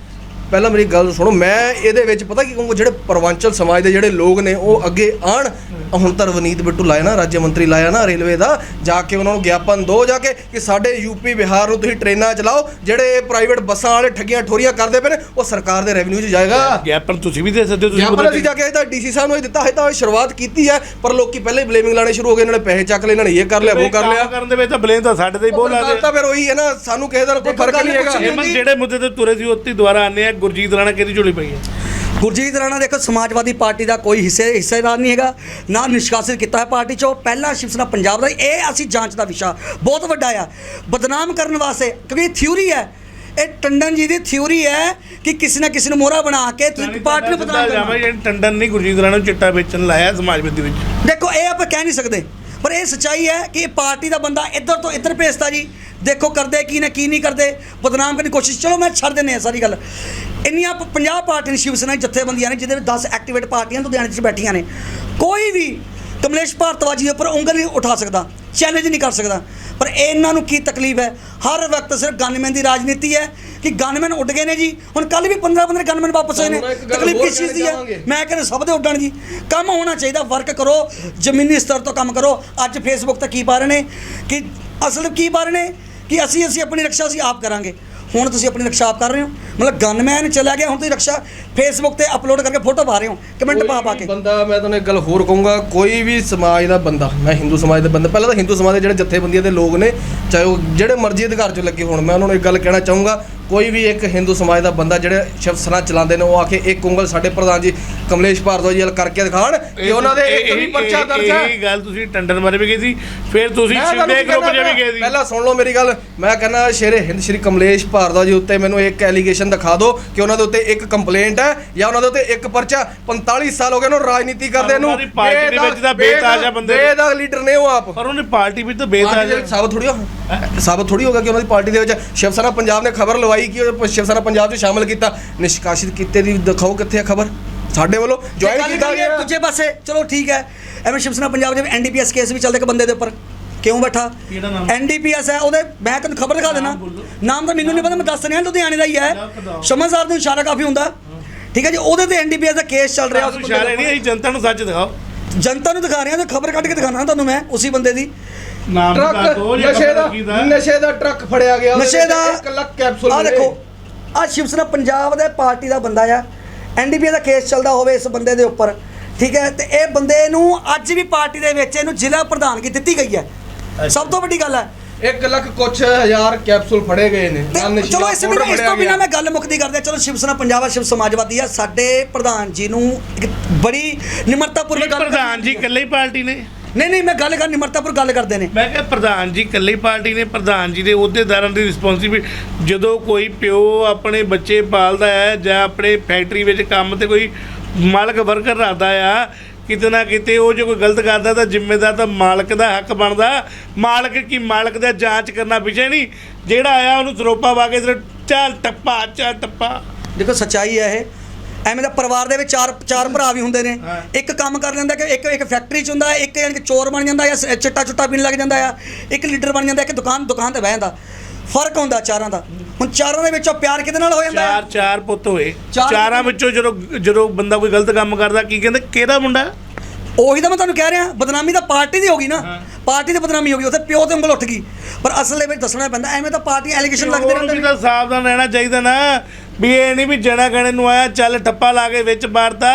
ਪਹਿਲਾਂ ਮੇਰੀ ਗੱਲ ਸੁਣੋ। ਮੈਂ ਇਹਦੇ ਵਿੱਚ ਪਤਾ ਕੀ ਕਹੂੰਗਾ ਜਿਹੜੇ ਪਰਵਾਂਚਲ ਸਮਾਜ ਦੇ ਜਿਹੜੇ ਲੋਕ ਨੇ ਉਹ ਅੱਗੇ ਆਣ ਹੁਣ ਤਾਂ ਰਵਨੀਤ ਬਿੱਟੂ ਲਾਇਆ ਨਾ ਰਾਜ ਮੰਤਰੀ ਲਾਇਆ ਨਾ ਰੇਲਵੇ ਦਾ ਜਾ ਕੇ ਉਹਨਾਂ ਨੂੰ ਗਿਆਪਨ ਦੋ ਜਾ ਕੇ ਕਿ ਸਾਡੇ ਯੂਪੀ ਬਿਹਾਰ ਨੂੰ ਤੁਸੀਂ ਟ੍ਰੇਨਾਂ ਚਲਾਓ ਜਿਹੜੇ ਪ੍ਰਾਈਵੇਟ ਬੱਸਾਂ ਵਾਲੇ ਠੱਗੀਆਂ ਠੋਰੀਆਂ ਕਰਦੇ ਪਏ ਨੇ ਉਹ ਸਰਕਾਰ ਦੇ ਰੈਵਨਿਊ 'ਚ ਜਾਏਗਾ। ਗਿਆਪਨ ਤੁਸੀਂ ਵੀ ਦੇ ਸਕਦੇ ਹੋ ਤੁਸੀਂ ਗਿਆਪਨ ਅਸੀਂ ਜਾ ਕੇ ਤਾਂ ਡੀਸੀ ਸਾਹਿਬ ਨੂੰ ਇਹ ਦਿੱਤਾ ਹੈ ਤਾਂ ਸ਼ੁਰੂਆਤ ਕੀਤੀ ਹੈ ਪਰ ਲੋਕੀ ਪਹਿਲੇ ਹੀ ਬਲੇਮਿੰਗ ਲਾਣੇ ਸ਼ੁਰੂ ਹੋ ਗਏ ਇਹਨਾਂ ਨੇ ਪੈਸੇ ਚੱਕ ਲਏ ਇਹਨਾਂ ਨੇ ਇਹ ਕਰ ਲਿਆ ਉਹ ਕਰ ਲਿਆ। ਕਰਨ ਦੇ ਵਿੱਚ ਤਾਂ ਬਲੇਮ ਤਾਂ ਸਾਡੇ ਤੇ ਹੀ ਗੱਲ ਲੱਗਦੇ ਤਾਂ ਫਿਰ ਉਹੀ ਹੈ ਨਾ ਸਾਨੂੰ ਕਿਸੇ ਦਾ ਕੋਈ ਫ਼ਰਕ ਨਹੀਂ ਹੈਗਾ। ਜਿਹੜੇ ਮੁੱਦੇ ਤੇ ਤੁਰੇ ਸੀ ਉੱਤੇ ਦੁਬਾਰਾ ਆਨੇ ਆ ਗੁਰਜੀਤ ਰਾਣਾ ਕਿਹਦੀ ਝੋਲੀ ਪਈ ਹੈ? ਗੁਰਜੀਤ ਰਾਣਾ ਦੇਖੋ ਸਮਾਜਵਾਦੀ ਪਾਰਟੀ ਦਾ ਕੋਈ ਹਿੱਸੇ ਹਿੱਸੇਦਾਰ ਨਹੀਂ ਹੈਗਾ ਨਾ ਨਿਸ਼ਕਾਸਿਤ ਕੀਤਾ ਹੈ ਪਾਰਟੀ ਚੋਂ। ਪਹਿਲਾ ਸ਼ਿਵ ਸੈਨਾ ਪੰਜਾਬ ਦਾ ਇਹ ਅਸੀਂ ਜਾਂਚ ਦਾ ਵਿਸ਼ਾ। ਬਹੁਤ ਵੱਡਾ ਆ। ਬਦਨਾਮ ਕਰਨ ਵਾਸਤੇ ਕਿਉਂਕਿ ਇਹ ਥਿਊਰੀ ਹੈ। ਇਹ ਟੰਡਨ ਜੀ ਦੀ ਥਿਊਰੀ ਹੈ ਕਿ ਕਿਸੇ ਨਾ ਕਿਸੇ ਨੂੰ ਮੋਹਰਾ ਬਣਾ ਕੇ ਤੁਸੀਂ ਪਾਰਟੀ ਨੂੰ ਬਦਨਾਮ ਕਰਨਾ। ਜਿਹੜੇ ਟੰਡਨ ਨਹੀਂ ਗੁਰਜੀਤ ਰਾਣਾ ਨੂੰ ਚਿੱਟਾ ਵੇਚਣ ਲਾਇਆ ਸਮਾਜਵਾਦੀ ਵਿੱਚ। ਦੇਖੋ ਇਹ ਆਪਾਂ ਕਹਿ ਨਹੀਂ ਸਕਦੇ। ਪਰ ਇਹ ਸੱਚਾਈ ਹੈ ਕਿ ਪਾਰਟੀ ਦਾ ਬੰਦਾ ਇੱਧਰ ਤੋਂ ਇੱਧਰ ਭੇਜਤਾ ਜੀ। ਦੇਖੋ ਕਰਦੇ ਕੀ ਨੇ ਕੀ ਨਹੀਂ ਕਰਦੇ। ਬਦਨਾਮ ਕਰਨ ਦੀ ਕੋਸ਼ਿਸ਼ ਚਲੋ ਮੈਂ ਛੱਡ ਦਿੰਦੇ ਆ ਸਾਰੀ ਗੱਲ। ਇੰਨੀਆਂ ਪ- 50 ਪਾਰਟੀਆਂ ਸ਼ਿਵ ਸੈਨਾ ਜਥੇਬੰਦੀਆਂ ਨੇ ਜਿਹਦੇ ਵਿੱਚ 10 ਐਕਟੀਵੇਟ ਪਾਰਟੀਆਂ ਲੁਧਿਆਣੇ 'ਚ ਬੈਠੀਆਂ ਨੇ। ਕੋਈ ਵੀ ਕਮਲੇਸ਼ ਭਾਰਤਵਾਜੀ ਦੇ ਉੱਪਰ ਉਂਗਲ ਨਹੀਂ ਉਠਾ ਸਕਦਾ ਚੈਲੰਜ ਨਹੀਂ ਕਰ ਸਕਦਾ। ਪਰ ਇਹਨਾਂ ਨੂੰ ਕੀ ਤਕਲੀਫ ਹੈ? ਹਰ ਵਕਤ ਸਿਰਫ ਗਨਮੈਨ ਦੀ ਰਾਜਨੀਤੀ ਹੈ ਕਿ ਗਨਮੈਨ ਉੱਡ ਗਏ ਨੇ ਜੀ। ਹੁਣ ਕੱਲ ਵੀ 15 15 ਗਨਮੈਨ ਵਾਪਸ ਹੋਏ ਨੇ। ਤਕਲੀਫ ਕਿਸ ਚੀਜ਼ ਦੀ ਹੈ। ਮੈਂ ਕਹਿੰਦਾ ਸਭ ਦੇ ਉੱਡਣ ਜੀ। ਕੰਮ ਹੋਣਾ ਚਾਹੀਦਾ ਵਰਕ ਕਰੋ ਜ਼ਮੀਨੀ ਸਤਰ ਤੋਂ ਕੰਮ ਕਰੋ। ਅੱਜ ਫੇਸਬੁੱਕ ਤੇ ਕੀ ਪਾ ਰਹੇ ਨੇ? ਕਿ ਅਸਲ ਕੀ ਪਾ ਰਹੇ ਨੇ? ਕਿ ਅਸੀਂ ਅਸੀਂ ਆਪਣੀ ਰੱਖਿਆ ਅਸੀਂ ਆਪ ਕਰਾਂਗੇ। ਹੁਣ ਤੁਸੀਂ ਆਪਣੀ ਰੱਖਿਆ ਆਪ ਕਰ ਰਹੇ ਹੋ। ਮਤਲਬ ਗਨਮੈਨ ਚਲਾ ਗਿਆ, ਹੁਣ ਤੁਸੀਂ ਰਕਸ਼ਾ ਫੇਸਬੁੱਕ ਤੇ ਅਪਲੋਡ ਕਰਕੇ ਫੋਟੋ ਪਾ ਰਹੇ ਹੋ? ਕਮੈਂਟ ਪਾ ਪਾ ਕੋਈ ਕੇ। ਵੀ ਬੰਦਾ ਮੈਂ ਤੁਹਾਨੂੰ ਇੱਕ ਗੱਲ ਹੋਰ ਕਹੂੰਗਾ ਕੋਈ ਵੀ ਸਮਾਜ ਦਾ ਬੰਦਾ ਮੈਂ ਹਿੰਦੂ ਸਮਾਜ ਦਾ ਬੰਦਾ ਪਹਿਲਾਂ ਤਾਂ ਹਿੰਦੂ ਸਮਾਜ ਦੇ ਜਿਹੜੇ ਜਥੇਬੰਦੀਆਂ ਦੇ ਲੋਕ ਨੇ ਚਾਹੇ ਉਹ ਜਿਹੜੇ ਮਰਜ਼ੀ ਅਧਿਕਾਰ 'ਚ ਲੱਗੇ ਹੋਣ ਮੈਂ ਉਹਨਾਂ ਨੂੰ ਇੱਕ ਗੱਲ ਕਹਿਣਾ ਚਾਹੂੰਗਾ ਕੋਈ ਵੀ ਇੱਕ ਹਿੰਦੂ ਸਮਾਜ ਦਾ ਬੰਦਾ ਜਿਹੜੇ ਸ਼ਿਵ ਸੈਨਾ ਚਲਾਉਂਦੇ ਨੇ ਉਹ ਆ ਕੇ ਇੱਕ ਉਂਗਲ ਸਾਡੇ ਪ੍ਰਧਾਨ ਜੀ ਕਮਲੇਸ਼ ਭਾਰਦਵਾਜ ਜੀ ਵੱਲ ਕਰਕੇ ਦਿਖਾਣ ਕਿ ਉਹਨਾਂ ਦੇ ਇੱਕ ਵੀ ਪਰਚਾ ਦਰਜ ਹੈ। ਇਹ ਗੱਲ ਤੁਸੀਂ ਟੰਡਨ ਬਾਰੇ ਵੀ ਗਈ ਸੀ ਫਿਰ ਤੁਸੀਂ ਸ਼ਿੰਦੇ ਗਰੁੱਪ ਜਿਹਾ ਵੀ ਗਏ ਸੀ। ਪਹਿਲਾਂ ਸੁਣ ਲਓ ਮੇਰੀ ਗੱਲ ਮੈਂ ਕਹਿੰਦਾ ਸ਼ੇਰੇ ਹਿੰਦ ਸ਼੍ਰੀ ਕਮਲੇਸ਼ ਭਾਰਦਵਾਜ ਜੀ ਉੱਤੇ ਮੈਨੂੰ ਇੱਕ ਐਲੀਗੇਸ਼ਨ ਦਿਖਾ ਦਿਓ ਕਿ ਉਹਨਾਂ ਦੇ ਉੱਤੇ ਇੱਕ ਕੰਪਲੇਂਟ ਹੈ। ਜਾਂ ਉਹਨਾਂ ਦੇ ਉੱਤੇ ਇੱਕ ਪਰਚਾ 45 ਸਾਲ ਹੋ ਗਏ ਉਹਨਾਂ ਨੂੰ ਰਾਜਨੀਤੀ ਕਰਦੇ ਨੂੰ। ਉਹਨਾਂ ਦੀ ਪਾਰਟੀ ਦੇ ਵਿੱਚ ਤਾਂ ਬੇਤਾਜ਼ਾ ਬੰਦੇ ਨੇ। ਬੇਦਾਗ ਲੀਡਰ ਨੇ ਉਹ ਆਪ। ਪਰ ਉਹਨੇ ਪਾਰਟੀ ਵਿੱਚ ਤਾਂ ਪਾਰਟੀ ਬੇਤਾਜ ਵਿੱਚ ਸਾਬਤ ਥੋੜੀ ਹੋ ਸਾਬਤ ਥੋੜੀ ਹੋਗਾ ਕਿ ਉਹਨਾਂ ਦੀ ਪਾਰਟੀ ਦੇ ਵਿੱਚ ਸ਼ਿਵ ਸੈਨਾ ਪੰਜਾਬ ਨੇ ਖਬਰ ਲਵਾਈ ਕਿ ਉਹ ਸ਼ਿਵ ਸੈਨਾ ਪੰਜਾਬ 'ਚ ਸ਼ਾਮਲ ਕੀਤਾ। ਨਿਸ਼ਕਾਸਿਤ ਕੀਤੇ ਦੀ ਦਿਖਾਓ ਕਿੱਥੇ ਹੈ ਖਬਰ? ਸਾਡੇ ਵੱਲੋਂ ਜੁਆਇਨ ਗੱਲ ਕੀਤਾ ਕਰੀਏ ਗਿਆ। ਦੂਜੇ ਪਾਸੇ ਚਲੋ ਠੀਕ ਹੈ। ਐਵੇਂ ਸ਼ਿਵ ਸੈਨਾ ਪੰਜਾਬ ਦੇ ਐਨਡੀਪੀਐਸ ਕੇਸ ਵੀ ਚੱਲਦੇ ਇੱਕ ਬੰਦੇ ਦੇ ਉੱਪਰ। ਕਿਉਂ ਬੈਠਾ? ਕਿਹੜਾ ਨਾਮ? ਐਨਡੀਪੀਐਸ ਹੈ ਉਹਦੇ ਮੈਂ ਤੈਨੂੰ ਖਬਰ ਦਿਖਾ ਦੇਣਾ ਨਾਮ ਤਾਂ ਮੈਨੂੰ ਨਹੀਂ ਪਤਾ ਮੈਂ ਦੱਸ ਰਿਹਾ ਲੁਧਿਆਣੇ ਦਾ ਹੀ ਹੈ। ਸ਼ਮਨ ਸਾਹਿਬ ਨੂੰ ਇਸ਼ਾਰਾ ਕਾਫੀ ਹੁੰਦਾ। ਠੀਕ ਹੈ ਜੀ ਉਹਦੇ ਤੇ ਐਨਡੀਪੀਐਸ ਦਾ ਕੇਸ ਚੱਲ ਰਿਹਾ ਉਸ ਬੰਦੇ ਦੇ ਇਸ਼ਾਰੇ ਨਹੀਂ ਅਸੀਂ ਜਨਤਾ ਨੂੰ ਸੱਚ ਦਿਖਾਓ। ਜਨਤਾ ਨੂੰ ਦਿਖਾ ਰਿਹਾ ਤੇ ਖਬਰ ਕੱਢ ਕੇ ਦਿਖਾਣਾ ਤੁਹਾਨੂੰ ਮੈਂ ਉਸੇ ਬੰਦੇ ਦੀ। ਨਾਮ ਟਰੱਕ ਨਸ਼ੇ ਦਾ ਨਸ਼ੇ ਦਾ ਟਰੱਕ ਫੜਿਆ ਗਿਆ ਉਹਦੇ ਨਸ਼ੇ ਵਿੱਚ ਦਾ ਇੱਕ ਲੱਖ ਕੈਪਸੂਲ ਆ ਮਿਲੇ। ਦੇਖੋ ਆ ਸ਼ਿਵ ਸੈਨਾ ਪੰਜਾਬ ਦੇ ਪਾਰਟੀ ਦਾ ਬੰਦਾ ਆ। ਐਨਡੀਪੀ ਦਾ ਕੇਸ ਚੱਲਦਾ ਹੋਵੇ ਇਸ ਬੰਦੇ ਦੇ ਉੱਪਰ ਠੀਕ ਹੈ ਤੇ ਇਹ ਬੰਦੇ ਨੂੰ ਅੱਜ ਵੀ ਪਾਰਟੀ ਦੇ ਵਿੱਚ ਇਹਨੂੰ ਜ਼ਿਲ੍ਹਾ ਪ੍ਰਧਾਨਗੀ ਦਿੱਤੀ ਗਈ ਹੈ। ਸਭ ਤੋਂ ਵੱਡੀ ਗੱਲ ਹੈ ਇੱਕ ਲੱਖ ਕੁਛ ਹਜ਼ਾਰ ਕੈਪਸੂਲ ਫੜੇ ਗਏ ਨੇ। ਤੇ ਆਹ ਨਸ਼ੀਲਾ ਚਲੋ ਇਸ ਬਿਨਾਂ ਇਸ ਫੜਿਆ ਤੋਂ ਬਿਨਾਂ ਗਿਆ। ਮੈਂ ਗੱਲ ਮੁਕਤੀ ਕਰਦੇ। ਚਲੋ ਸ਼ਿਵ ਸੈਨਾ ਪੰਜਾਬ ਆ ਸ਼ਿਵ ਸਮਾਜਵਾਦੀ ਆ। ਸਾਡੇ ਪ੍ਰਧਾਨ ਜੀ ਨੂੰ ਇੱਕ ਬੜੀ ਨਿਮਰਤਾਪੂਰਵਕ ਗੱਲ ਪ੍ਰਧਾਨ ਜੀ ਇਕੱਲੇ ਹੀ ਪਾਰਟੀ ਨੇ। ਨਹੀਂ ਨਹੀਂ ਮੈਂ ਗੱਲ ਕਰ ਨਿਮਰਤਾਪੂਰਵਕ ਗੱਲ ਕਰਦੇ ਨੇ। ਮੈਂ ਕਿਹਾ ਪ੍ਰਧਾਨ ਜੀ ਇਕੱਲੇ ਹੀ ਪਾਰਟੀ ਨੇ। ਪ੍ਰਧਾਨ ਜੀ ਦੇ ਅਹੁਦੇਦਾਰਾਂ ਦੀ ਰਿਸਪੌਂਸਿਬਿਲਟੀ ਜਦੋਂ ਕੋਈ ਪਿਓ ਆਪਣੇ ਬੱਚੇ ਪਾਲਦਾ ਹੈ ਜਾਂ ਆਪਣੇ ਫੈਕਟਰੀ ਵਿੱਚ ਕੰਮ ਤੇ ਕੋਈ ਮਾਲਕ ਵਰਕਰ ਰੱਖਦਾ ਆ ਕਿਤੇ ਨਾ ਕਿਤੇ ਉਹ ਜੇ ਕੋਈ ਗਲਤ ਕਰਦਾ ਤਾਂ ਜ਼ਿੰਮੇਦਾਰ ਤਾਂ ਮਾਲਕ ਦਾ ਹੱਕ ਬਣਦਾ। ਮਾਲਕ ਕੀ ਮਾਲਕ ਦਾ ਜਾਂਚ ਕਰਨਾ ਵਿਸ਼ੇ ਨਹੀਂ। ਜਿਹੜਾ ਆਇਆ ਉਹਨੂੰ ਸਰੋਪਾ ਵਾ ਕੇ ਚੱਲ ਟੱਪਾ ਚੱਲ ਟੱਪਾ। ਦੇਖੋ ਸੱਚਾਈ ਹੈ ਇਹ। ਐਵੇਂ ਦਾ ਪਰਿਵਾਰ ਦੇ ਵਿੱਚ ਚਾਰ ਚਾਰ ਭਰਾ ਵੀ ਹੁੰਦੇ ਨੇ। ਇੱਕ ਕੰਮ ਕਰ ਲੈਂਦਾ ਕਿ ਇੱਕ ਇੱਕ ਫੈਕਟਰੀ ਚ ਹੁੰਦਾ ਇੱਕ ਯਾਨੀ ਕਿ ਚੋਰ ਬਣ ਜਾਂਦਾ ਜਾਂ ਚਿੱਟਾ ਚੁੱਟਾ ਪੀਣ ਲੱਗ ਜਾਂਦਾ ਆ। ਇੱਕ ਲੀਡਰ ਬਣ ਜਾਂਦਾ ਇੱਕ ਦੁਕਾਨ ਦੁਕਾਨ ਤੇ ਬਹਿ ਜਾਂਦਾ। ਫ਼ਰਕ ਹੁੰਦਾ ਚਾਰਾਂ ਦਾ। ਹੁਣ ਚਾਰਾਂ ਦੇ ਵਿੱਚੋਂ ਪਿਆਰ ਕਿਹਦੇ ਨਾਲ ਹੋ ਜਾਂਦਾ ਹੈ? ਚਾਰ ਚਾਰ ਪੁੱਤ ਹੋਏ। ਚਾਰ ਚਾਰਾਂ ਵਿੱਚੋਂ ਜਦੋਂ ਜਦੋਂ ਬੰਦਾ ਕੋਈ ਗਲਤ ਕੰਮ ਕਰਦਾ ਕੀ ਕਹਿੰਦੇ? ਕਿਹੜਾ ਮੁੰਡਾ? ਉਹੀ ਤਾਂ ਮੈਂ ਤੁਹਾਨੂੰ ਕਹਿ ਰਿਹਾ ਬਦਨਾਮੀ ਤਾਂ ਪਾਰਟੀ ਦੀ ਹੋ ਗਈ ਨਾ। ਪਾਰਟੀ ਦੀ ਬਦਨਾਮੀ ਹੋ ਗਈ ਉੱਥੇ ਪਿਓ ਤੇ ਉਂਗਲ ਉੱਠ ਗਈ। ਪਰ ਅਸਲ ਦੇ ਵਿੱਚ ਦੱਸਣਾ ਪੈਂਦਾ ਐਵੇਂ ਤਾਂ ਪਾਰਟੀ ਐਲੀਗੇਸ਼ਨ ਲੱਗਦੇ ਰਹਿੰਦੇ ਨੇ। ਤਾਂ ਸਾਵਧਾਨ ਰਹਿਣਾ ਚਾਹੀਦਾ ਨਾ ਵੀ ਇਹ ਨਹੀਂ ਵੀ ਜਣਾ ਗਣੇ ਨੂੰ ਆਇਆ ਚੱਲ ਟੱਪਾ ਲਾ ਕੇ ਵਿੱਚ ਮਾਰਤਾ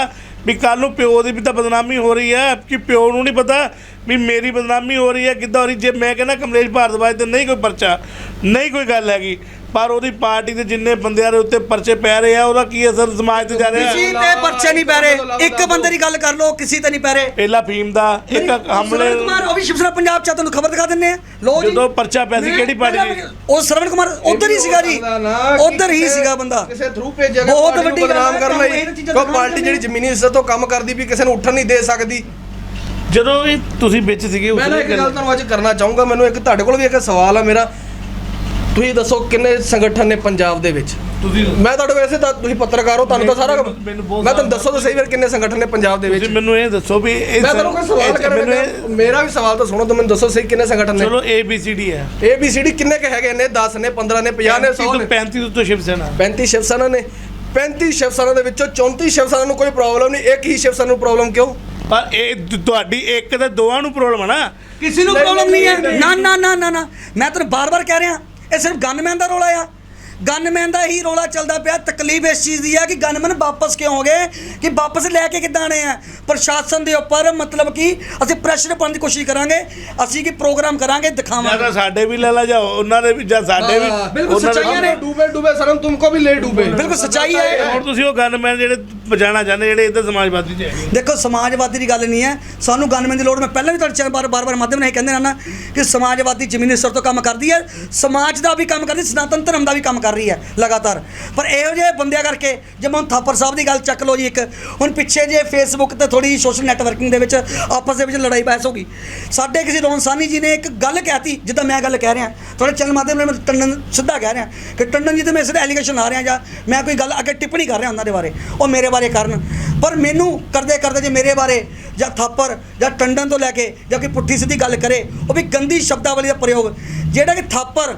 ਵੀ ਕੱਲ ਨੂੰ ਪਿਓ ਦੀ ਵੀ ਤਾਂ ਬਦਨਾਮੀ ਹੋ ਰਹੀ ਹੈ, ਕਿ ਪਿਓ ਨੂੰ ਨਹੀਂ ਪਤਾ ਵੀ ਮੇਰੀ ਬਦਨਾਮੀ ਹੋ ਰਹੀ ਹੈ, ਕਿੱਦਾਂ ਹੋ ਰਹੀ ਜੇ ਮੈਂ ਕਹਿੰਦਾ ਕਮਲੇਸ਼ ਭਾਰਦਵਾਜ ਤੇ ਨਹੀਂ ਕੋਈ ਪਰਚਾ, ਨਹੀਂ ਕੋਈ ਗੱਲ ਹੈਗੀ ਪਰ ਉਹਦੀ ਪਾਰਟੀ ਦੇ ਜਿੰਨੇ ਬੰਦਿਆਂ ਦੇ ਉੱਤੇ ਪਰਚੇ ਪੈ ਰਹੇ ਆ ਉਹਦਾ ਕੀ ਅਸਰ ਸਮਾਜ ਤੇ ਜਾ ਰਿਹਾ? ਕਿਸੇ ਤੇ ਪਰਚੇ ਨਹੀਂ ਪੈ ਰਹੇ। ਇੱਕ ਬੰਦੇ ਦੀ ਗੱਲ ਕਰ ਲਓ ਕਿਸੇ ਤੇ ਨਹੀਂ ਪੈ ਰਹੇ। ਪਹਿਲਾ ਫੀਮ ਦਾ ਇੱਕ ਹਮਲੇ ਸਰਵਣ ਕੁਮਾਰ ਉਹ ਵੀ ਸ਼ਿਵ ਸੈਨਾ ਪੰਜਾਬ ਚ ਤੁਹਾਨੂੰ ਖਬਰ ਦਿਖਾ ਦਿੰਨੇ ਆ ਲੋ ਜੀ। ਜਦੋਂ ਪਰਚਾ ਪਿਆ ਸੀ ਮੈਂ ਕਿਹੜੀ ਪਾਰਟੀ ਦੀ? ਉਹ ਸਰਵਣ ਕੁਮਾਰ ਉਧਰ ਹੀ ਸੀਗਾ ਜੀ। ਉਧਰ ਹੀ ਸੀਗਾ ਬੰਦਾ। ਕਿਸੇ ਥਰੂ ਭੇਜਿਆ ਗਿਆ ਬਹੁਤ ਵੱਡੀ ਗੱਲ ਬਦਨਾਮ ਹੈ, ਕਰਨ ਲਈ ਕੋਈ ਪਾਰਟੀ ਜਿਹੜੀ ਜ਼ਮੀਨੀ ਹਿੱਸਾ ਤੋਂ ਕੰਮ ਕਰਦੀ ਵੀ ਕਿਸੇ ਨੂੰ ਉੱਠਣ ਨਹੀਂ ਦੇ ਸਕਦੀ। ਜਦੋਂ ਇਹ ਤੁਸੀਂ ਵਿੱਚ ਸੀਗੇ ਮੈਂ ਨਾ ਉਸਲੇ ਇੱਕ ਗੱਲ ਤੁਹਾਨੂੰ ਅੱਜ ਕਰਨਾ ਚਾਹੂੰਗਾ ਮੈਨੂੰ ਇੱਕ ਤੁਹਾਡੇ ਕੋਲ ਵੀ ਇੱਕ ਸਵਾਲ ਆ ਮੇਰਾ। ਤੁਸੀਂ ਦੱਸੋ ਕਿੰਨੇ ਸੰਗਠਨ ਨੇ ਪੰਜਾਬ ਦੇ ਵਿੱਚ? ਤੁਸੀਂ ਮੈਂ ਤੁਹਾਡੇ ਵੈਸੇ ਤਾਂ ਤੁਸੀਂ ਪੱਤਰਕਾਰ ਹੋ ਤੁਹਾਨੂੰ ਤਾਂ ਸਾਰਾ ਮੈਂ ਤੁਹਾਨੂੰ ਦੱਸੋ ਤਾਂ ਸਹੀ ਫਿਰ ਕਿੰਨੇ ਸੰਗਠਨ ਨੇ ਪੰਜਾਬ ਦੇ ਵਿੱਚ? ਤੁਸੀਂ ਮੈਨੂੰ ਇਹ ਦੱਸੋ ਵੀ ਇਹ ਮੈਂ ਤੁਹਾਨੂੰ ਕੋਈ ਸਵਾਲ ਕਰਨ ਮੇਰਾ ਵੀ ਸਵਾਲ ਤਾਂ ਸੁਣੋ ਤਾਂ ਮੈਨੂੰ ਦੱਸੋ ਸਹੀ ਕਿੰਨੇ ਸੰਗਠਨ ਨੇ? ਚਲੋ ਏ ਬੀ ਸੀ ਡੀ ਹੈ। ਏ ਬੀ ਸੀ ਡੀ ਕਿੰਨੇ ਕ ਹੈਗੇ ਨੇ? 10 ਨੇ 15 ਨੇ 50 ਨੇ 100 ਨੇ? 35 ਤੋਂ ਸ਼ਿਵ ਸੈਨਾ 35 ਸ਼ਿਵ ਸੈਨਾ ਨੇ। 35 ਸ਼ਿਵ ਸੈਨਾ ਦੇ ਵਿੱਚੋਂ 34 ਸ਼ਿਵ ਸੈਨਾ ਨੂੰ ਕੋਈ ਪ੍ਰੋਬਲਮ ਨਹੀਂ। ਇੱਕ ਹੀ ਸ਼ਿਵ ਸੈਨਾ ਨੂੰ ਪ੍ਰੋਬਲਮ ਕਿਉਂ? ਪਰ ਇਹ ਤੁਹਾਡੀ ਇੱਕ ਤੇ ਦੋਵਾਂ ਨੂੰ ਪ੍ਰੋਬਲਮ ਹੈ ਨਾ। ਕਿਸੇ ਨੂੰ ਪ੍ਰੋਬਲਮ ਨਹੀਂ ਹੈ। ਨਾ ਨਾ ਨਾ ਨਾ। ਮੈਂ ਤੈਨੂੰ ਬਾਰ-ਬਾਰ ਕਹਿ ਰਿਹਾ। ਇਹ ਸਿਰਫ ਗਨਮੈਨ ਦਾ ਰੋਲਾ ਆ। ਗਨਮੈਨ ਦਾ ਹੀ ਰੋਲਾ ਚੱਲਦਾ ਪਿਆ ਤਕਲੀਫ ਇਸ ਚੀਜ਼ ਦੀ ਆ ਕਿ ਗਨਮੈਨ ਵਾਪਸ ਕਿਉਂ ਹੋ ਗਏ ਕਿ ਵਾਪਸ ਲੈ ਕੇ ਕਿੱਦਾਂ ਆਣੇ ਆ ਪ੍ਰਸ਼ਾਸਨ ਦੇ ਉੱਪਰ ਮਤਲਬ ਕਿ ਅਸੀਂ ਪ੍ਰੈਸ਼ਰ ਪਾਉਣ ਦੀ ਕੋਸ਼ਿਸ਼ ਕਰਾਂਗੇ ਅਸੀਂ ਕੀ ਪ੍ਰੋਗਰਾਮ ਕਰਾਂਗੇ ਜਾਂ ਦਿਖਾਵਾਂਗੇ ਤਾਂ ਸਾਡੇ ਵੀ ਲੈ ਲਾ ਜਾ ਉਹਨਾਂ ਦੇ ਵੀ ਜਾਂ ਸਾਡੇ ਵੀ हाँ, बिल्कुल ਉਹਨਾਂ ਦੇ- सच्चाई है। ਡੂਬੇ ਡੂਬੇ ਸਰਮ ਤੁਮਕੋ ਵੀ ਲੈ ਡੂਬੇ ਬਿਲਕੁਲ ਸੱਚਾਈ ਹੈ ਹੁਣ ਤੁਸੀਂ ਉਹ ਗਨਮੈਨ ਜਿਹੜੇ ਬਚਾਉਣਾ ਚਾਹੁੰਦੇ ਜਿਹੜੇ ਇੱਧਰ ਸਮਾਜਵਾਦੀ ਚ ਹੈਗੇ ਦੇਖੋ ਸਮਾਜਵਾਦੀ ਦੀ ਗੱਲ ਨਹੀਂ ਹੈ ਸਾਨੂੰ ਗਨਮੈਨ ਦੀ ਲੋੜ ਮੈਂ ਪਹਿਲਾਂ ਵੀ ਤੁਹਾਡੇ ਚੈਨਲ ਬਾਰ ਬਾਰ ਮਾਧਿਅਮ ਨਾਲ ਇਹ ਕਹਿੰਦੇ ਰਹਿਣਾ ਕਿ ਸਮਾਜਵਾਦੀ ਜ਼ਮੀਨੀ ਸਤਰ ਤੋਂ ਕੰਮ ਕਰਦੀ ਹੈ ਸਮਾਜ ਦਾ ਵੀ ਕੰਮ ਕਰਦੀ ਸਨਾਤਨ ਧਰਮ ਦਾ ਵੀ ਕੰਮ ਕਰ ਰਹੀ ਹੈ, ਲਗਾਤਾਰ। ਪਰ ਇਹੋ ਜਿਹੇ ਬੰਦਿਆਂ ਕਰਕੇ ਜਿਵੇਂ ਹੁਣ ਥਾਪਰ ਸਾਹਿਬ ਦੀ ਗੱਲ ਚੱਕ ਲਓ ਜੀ ਇੱਕ, ਹੁਣ ਪਿੱਛੇ ਜੇ ਫੇਸਬੁੱਕ ਤੇ ਥੋੜੀ ਸੋਸ਼ਲ ਨੈਟਵਰਕਿੰਗ ਦੇ ਵਿੱਚ, ਆਪਸ ਦੇ ਵਿੱਚ ਲੜਾਈ ਬਹਿਸ ਹੋ ਗਈ। ਸਾਡੇ ਕਿਸੇ ਰੋਹਨ ਸਾਨੀ ਜੀ ਨੇ ਇੱਕ ਗੱਲ ਕਹਿਤੀ, ਜਿੱਦਾਂ ਮੈਂ ਗੱਲ ਕਹਿ ਰਿਹਾ। ਤੁਹਾਡੇ ਚੈਨਲ ਮਾਧਿਅਮ ਨਾਲ ਮੈਂ ਟੰਡਨ ਸਿੱਧਾ ਕਹਿ ਰਿਹਾ ਕਿ ਟੰਡਨ ਜੀ ਤੇ ਮੈਂ ਸਿੱਧਾ ਐਲੀਗੇਸ਼ਨ ਲਾ ਰਿਹਾ ਜਾਂ ਮੈਂ ਕੋਈ ਗੱਲ ਅੱਗੇ ਟਿੱਪਣੀ ਕਰ ਰਿਹਾ ਉਹਨਾਂ ਦੇ ਬਾਰੇ, ਉਹ ਮੇਰੇ ਬਾਰੇ ਕਰਨ। ਪਰ ਮੈਨੂੰ ਕਰਦੇ ਕਰਦੇ ਜੇ ਮੇਰੇ ਬਾਰੇ ਜਾਂ ਥਾਪਰ ਜਾਂ ਟੰਡਨ ਤੋਂ ਲੈ ਕੇ ਜਾਂ ਕੋਈ ਪੁੱਠੀ ਸਿੱਧੀ ਗੱਲ ਕਰੇ, ਉਹ ਵੀ ਗੰਦੀ ਸ਼ਬਦਾਵਲੀ ਦਾ ਪ੍ਰਯੋਗ। ਜਿਹੜਾ ਕਿ ਥਾਪਰ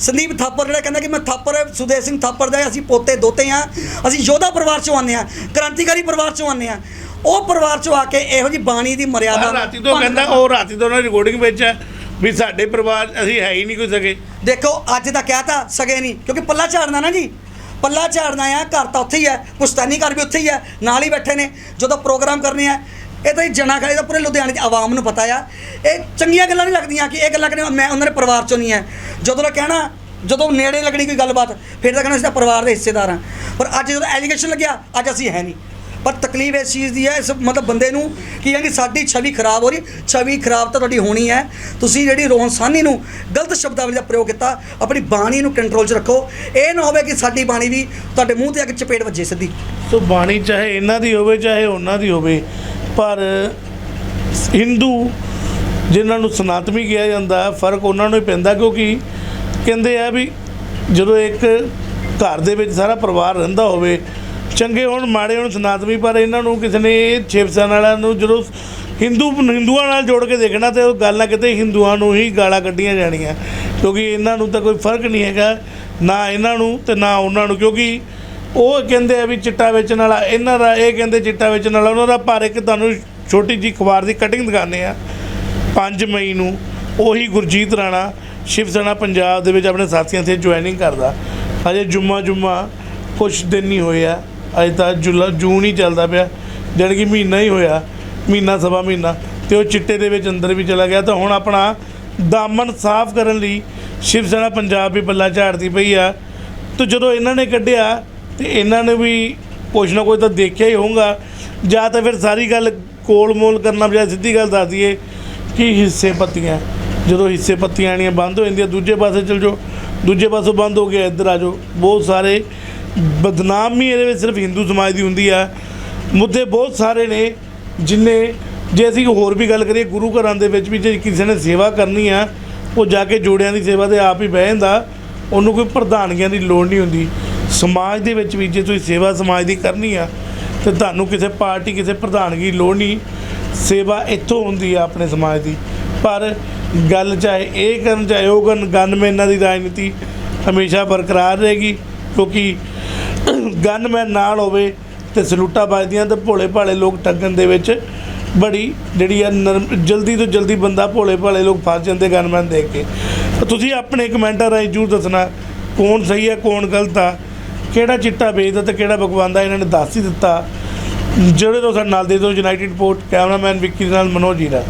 ਸੰਦੀਪ ਥਾਪਰ ਜਿਹੜਾ ਕਹਿੰਦਾ ਕਿ ਮੈਂ ਥਾਪਰ ਸੁਦੇਵ ਸਿੰਘ ਥਾਪਰ ਦਾ ਅਸੀਂ ਪੋਤੇ ਦੋਤੇ ਆ ਅਸੀਂ ਯੋਧਾ ਪਰਿਵਾਰ ਚੋਂ ਆਉਂਦੇ ਆ ਕ੍ਰਾਂਤੀਕਾਰੀ ਪਰਿਵਾਰ ਚੋਂ ਆਉਂਦੇ ਆ ਉਹ ਪਰਿਵਾਰ ਚੋਂ ਆ ਕੇ ਇਹੋ ਜੀ ਬਾਣੀ ਦੀ ਮਰਿਆਦਾ ਰਾਤੀ ਤੋਂ ਕਹਿੰਦਾ ਉਹ ਰਾਤੀ ਤੋਂ ਉਹਨਾਂ ਰਿਕਾਰਡਿੰਗ ਵਿੱਚ ਹੈ ਵੀ ਸਾਡੇ ਪਰਿਵਾਰ ਅਸੀਂ ਹੈ ਹੀ ਨਹੀਂ ਕੋਈ ਸਕੇ। ਦੇਖੋ ਅੱਜ ਤਾਂ ਕਹਿਤਾ ਸਗੇ ਨਹੀਂ ਕਿਉਂਕਿ ਪੱਲਾ ਝਾੜਨਾ ਨਾ ਜੀ। ਪੱਲਾ ਝਾੜਨਾ ਆ ਘਰ ਤਾਂ ਉੱਥੇ ਹੀ ਹੈ ਪੁਸਤਾਨੀ ਘਰ ਵੀ ਉੱਥੇ ਹੀ ਹੈ ਨਾਲ ਹੀ ਬੈਠੇ ਨੇ। ਜਦੋਂ ਪ੍ਰੋਗਰਾਮ ਕਰਨੇ ਆ ਇਹ ਤਾਂ ਜਨਾ ਖੜੇ ਦਾ ਪੂਰੇ ਲੁਧਿਆਣੇ ਦੀ ਆਵਾਮ ਨੂੰ ਪਤਾ ਆ। ਇਹ ਚੰਗੀਆਂ ਗੱਲਾਂ ਨਹੀਂ ਲੱਗਦੀਆਂ ਕਿ ਇਹ ਗੱਲਾਂ ਕਹਿੰਦੇ ਮੈਂ ਉਹਨਾਂ ਦੇ ਪਰਿਵਾਰ ਚੋਂ ਨਹੀਂ ਹੈ ਜਦੋਂ ਦਾ ਕਹਿਣਾ, ਜਦੋਂ ਨੇੜੇ ਲੱਗਣੀ ਕੋਈ ਗੱਲਬਾਤ, ਫਿਰ ਤਾਂ ਕਹਿਣਾ ਅਸੀਂ ਤਾਂ ਪਰਿਵਾਰ ਦੇ ਹਿੱਸੇਦਾਰ ਹਾਂ ਪਰ ਅੱਜ ਜਦੋਂ ਐਲੀਗੇਸ਼ਨ ਲੱਗਿਆ, ਅੱਜ ਅਸੀਂ ਹੈ ਨਹੀਂ। ਪਰ ਤਕਲੀਫ ਇਸ ਚੀਜ਼ ਦੀ ਹੈ, ਇਸ ਮਤਲਬ ਬੰਦੇ ਨੂੰ ਕੀ ਹੈ ਕਿ ਸਾਡੀ ਛਵੀ ਖਰਾਬ ਹੋ ਰਹੀ, ਛਵੀ ਖਰਾਬ ਤਾਂ ਤੁਹਾਡੀ ਹੋਣੀ ਹੈ। ਤੁਸੀਂ ਜਿਹੜੀ ਰੋਹਨ ਸਾਨੀ ਨੂੰ ਗਲਤ ਸ਼ਬਦਾਵਲੀ ਦਾ ਪ੍ਰਯੋਗ ਕੀਤਾ, ਆਪਣੀ ਬਾਣੀ ਨੂੰ ਕੰਟਰੋਲ 'ਚ ਰੱਖੋ। ਇਹ ਨਾ ਹੋਵੇ ਕਿ ਸਾਡੀ ਬਾਣੀ ਵੀ ਤੁਹਾਡੇ ਮੂੰਹ ਤੇ ਆ ਕੇ ਚਪੇੜ ਵੱਜੇ ਸਿੱਧੀ। ਸੋ ਬਾਣੀ ਚਾਹੇ ਇਹਨਾਂ ਦੀ ਹੋਵੇ, ਚਾਹੇ ਉਹਨਾਂ ਦੀ ਹੋਵੇ ਪਰ ਹਿੰਦੂ ਜਿਨ੍ਹਾਂ ਨੂੰ ਸਨਾਤਮੀ ਕਿਹਾ ਜਾਂਦਾ ਫ਼ਰਕ ਉਹਨਾਂ ਨੂੰ ਹੀ ਪੈਂਦਾ ਕਿਉਂਕਿ ਕਹਿੰਦੇ ਆ ਵੀ ਜਦੋਂ ਇੱਕ ਘਰ ਦੇ ਵਿੱਚ ਸਾਰਾ ਪਰਿਵਾਰ ਰਹਿੰਦਾ ਹੋਵੇ, ਚੰਗੇ ਹੋਣ, ਮਾੜੇ ਹੋਣ ਸਨਾਤਮੀ, ਪਰ ਇਹਨਾਂ ਨੂੰ ਕਿਸੇ ਨੇ ਇਹ ਸ਼ਿਵਸੈਨਾ ਵਾਲਿਆਂ ਨੂੰ ਜਦੋਂ ਹਿੰਦੂ, ਹਿੰਦੂਆਂ ਨਾਲ ਜੋੜ ਕੇ ਦੇਖਣਾ ਤੇ ਉਹ ਗੱਲ ਨਾ ਕਿਤੇ ਹਿੰਦੂਆਂ ਨੂੰ ਹੀ ਗਾਲਾਂ ਕੱਢੀਆਂ ਜਾਣੀਆਂ, ਕਿਉਂਕਿ ਇਹਨਾਂ ਨੂੰ ਤਾਂ ਕੋਈ ਫ਼ਰਕ ਨਹੀਂ ਹੈਗਾ, ਨਾ ਇਹਨਾਂ ਨੂੰ ਤੇ ਨਾ ਉਹਨਾਂ ਨੂੰ, ਕਿਉਂਕਿ ਉਹ ਕਹਿੰਦੇ ਆ ਵੀ ਚਿੱਟਾ ਵੇਚਣ ਵਾਲਾ, ਇਹਨਾਂ ਦਾ ਇਹ ਕਹਿੰਦੇ ਚਿੱਟਾ ਵੇਚਣ ਵਾਲਾ, ਉਹਨਾਂ ਦਾ ਪਰ ਇੱਕ ਤੁਹਾਨੂੰ ਛੋਟੀ ਜੀ ਅਖਬਾਰ ਦੀ ਕਟਿੰਗ ਦਿਖਾਉਂਦੇ ਆ। 5 ਮਈ ਨੂੰ ਉਹੀ ਗੁਰਜੀਤ ਰਾਣਾ, ਸ਼ਿਵ ਸੈਨਾ ਪੰਜਾਬ ਦੇ ਵਿੱਚ ਆਪਣੇ ਸਾਥੀਆਂ ਤੇ ਜੁਆਇਨਿੰਗ ਕਰਦਾ। ਹਜੇ ਜੁਮਾ ਜੁਮਾ ਕੁਛ ਦਿਨ ਨਹੀਂ ਹੋਏ ਆ, ਅਜੇ ਤਾਂ ਜੁਲਾ ਜੂਨ ਹੀ ਚੱਲਦਾ ਪਿਆ, ਜਾਣੀ ਕਿ ਮਹੀਨਾ ਹੀ ਹੋਇਆ, ਮਹੀਨਾ ਸਵਾ ਮਹੀਨਾ, ਤੇ ਉਹ ਚਿੱਟੇ ਦੇ ਵਿੱਚ ਅੰਦਰ ਵੀ ਚਲਾ ਗਿਆ। ਤਾਂ ਹੁਣ ਆਪਣਾ ਦਾਮਨ ਸਾਫ਼ ਕਰਨ ਲਈ ਸ਼ਿਵ ਸੈਨਾ ਪੰਜਾਬ ਵੀ ਬੱਲਾ ਝਾੜਦੀ ਪਈ ਆ। ਤੇ ਜਦੋਂ ਇਹਨਾਂ ਨੇ ਕੱਢਿਆ ਤੇ ਇਹਨਾਂ ਨੇ ਵੀ ਕੁਛ ਨਾ ਕੁਛ ਤਾਂ ਦੇਖਿਆ ਹੀ ਹੋਊਗਾ। ਜਾਂ ਤਾਂ ਫਿਰ ਸਾਰੀ ਗੱਲ ਕੋਲ ਮੋਲ ਕਰਨਾ ਬਜਾਏ ਸਿੱਧੀ ਗੱਲ ਦੱਸ ਦਈਏ ਕਿ ਹਿੱਸੇ ਪੱਤੀਆਂ ਜਦੋਂ ਹਿੱਸੇ ਪੱਤੀਆਂ ਆਣੀਆਂ ਬੰਦ ਹੋ ਜਾਂਦੀਆਂ, ਦੂਜੇ ਪਾਸੇ ਚਲ ਜਾਓ, ਦੂਜੇ ਪਾਸੋਂ ਬੰਦ ਹੋ ਗਿਆ ਇੱਧਰ ਆ ਜਾਓ। ਬਹੁਤ ਸਾਰੇ ਬਦਨਾਮੀ ਇਹਦੇ ਵਿੱਚ ਸਿਰਫ ਹਿੰਦੂ ਸਮਾਜ ਦੀ ਹੁੰਦੀ ਆ। ਮੁੱਦੇ ਬਹੁਤ ਸਾਰੇ ਨੇ, ਜਿਨੇ ਜੇ ਅਸੀਂ ਹੋਰ ਵੀ ਗੱਲ ਕਰੀਏ, ਗੁਰੂ ਘਰਾਂ ਦੇ ਵਿੱਚ ਵੀ ਜੇ ਕਿਸੇ ਨੇ ਸੇਵਾ ਕਰਨੀ ਆ, ਉਹ ਜਾ ਕੇ ਜੋੜਿਆਂ ਦੀ ਸੇਵਾ ਤੇ ਆਪ ਹੀ ਬਹਿ ਜਾਂਦਾ, ਉਹਨੂੰ ਕੋਈ ਪ੍ਰਧਾਨਗੀਆਂ ਦੀ ਲੋੜ ਨਹੀਂ ਹੁੰਦੀ। ਸਮਾਜ ਦੇ ਵਿੱਚ ਵੀ ਜੇ ਤੁਸੀਂ ਸੇਵਾ ਸਮਾਜ ਦੀ ਕਰਨੀ ਆ, ਤੇ ਤੁਹਾਨੂੰ ਕਿਸੇ ਪਾਰਟੀ, ਕਿਸੇ ਪ੍ਰਧਾਨਗੀ ਦੀ ਲੋੜ ਨਹੀਂ। ਸੇਵਾ ਇੱਥੋਂ ਹੁੰਦੀ ਆ ਆਪਣੇ ਸਮਾਜ ਦੀ। ਪਰ ਗੱਲ ਚਾਹੇ ਇਹ ਕਰਨ, ਚਾਹੇ ਉਹ ਕਰਨ ਗਨਮੈਨਾਂ ਦੀ ਰਾਜਨੀਤੀ ਹਮੇਸ਼ਾ ਬਰਕਰਾਰ ਰਹੇਗੀ, ਕਿਉਂਕਿ ਗਨਮੈਨ ਨਾਲ ਹੋਵੇ ਤੇ ਸਲੂਟਾ ਵੱਜਦੀਆਂ ਤੇ ਭੋਲੇ ਭਾਲੇ ਲੋਕ ਟੱਗਣ ਦੇ ਵਿੱਚ ਬੜੀ ਜਿਹੜੀ ਆ ਨਰਮ, ਜਲਦੀ ਤੋਂ ਜਲਦੀ ਬੰਦਾ ਭੋਲੇ ਭਾਲੇ ਲੋਕ ਫਸ ਜਾਂਦੇ ਗਨਮੈਨ ਦੇਖ ਕੇ। ਤੁਸੀਂ ਆਪਣੇ ਕਮੈਂਟਾਂ ਰਾਹੀਂ ਜਰੂਰ ਦੱਸਣਾ, ਕੌਣ ਸਹੀ ਹੈ ਕੌਣ ਗਲਤ ਆ। ਕਿਹੜਾ ਚਿੱਟਾ ਵੇਚਦਾ ਤੇ ਕਿਹੜਾ ਬਕਵਾਂਦਾ ਇਹਨਾਂ ਨੇ ਦੱਸ ਹੀ ਦਿੱਤਾ। ਜਿਹੜੇ ਤੋਂ ਸਾਡੇ ਨਾਲ ਦੇ ਦੋ ਯੂਨਾਈਟਿਡ ਪੋਰਟ ਕੈਮਰਾਮੈਨ ਵਿੱਕੀ ਦੇ ਨਾਲ, ਮਨੋਜ ਜੀਰਾ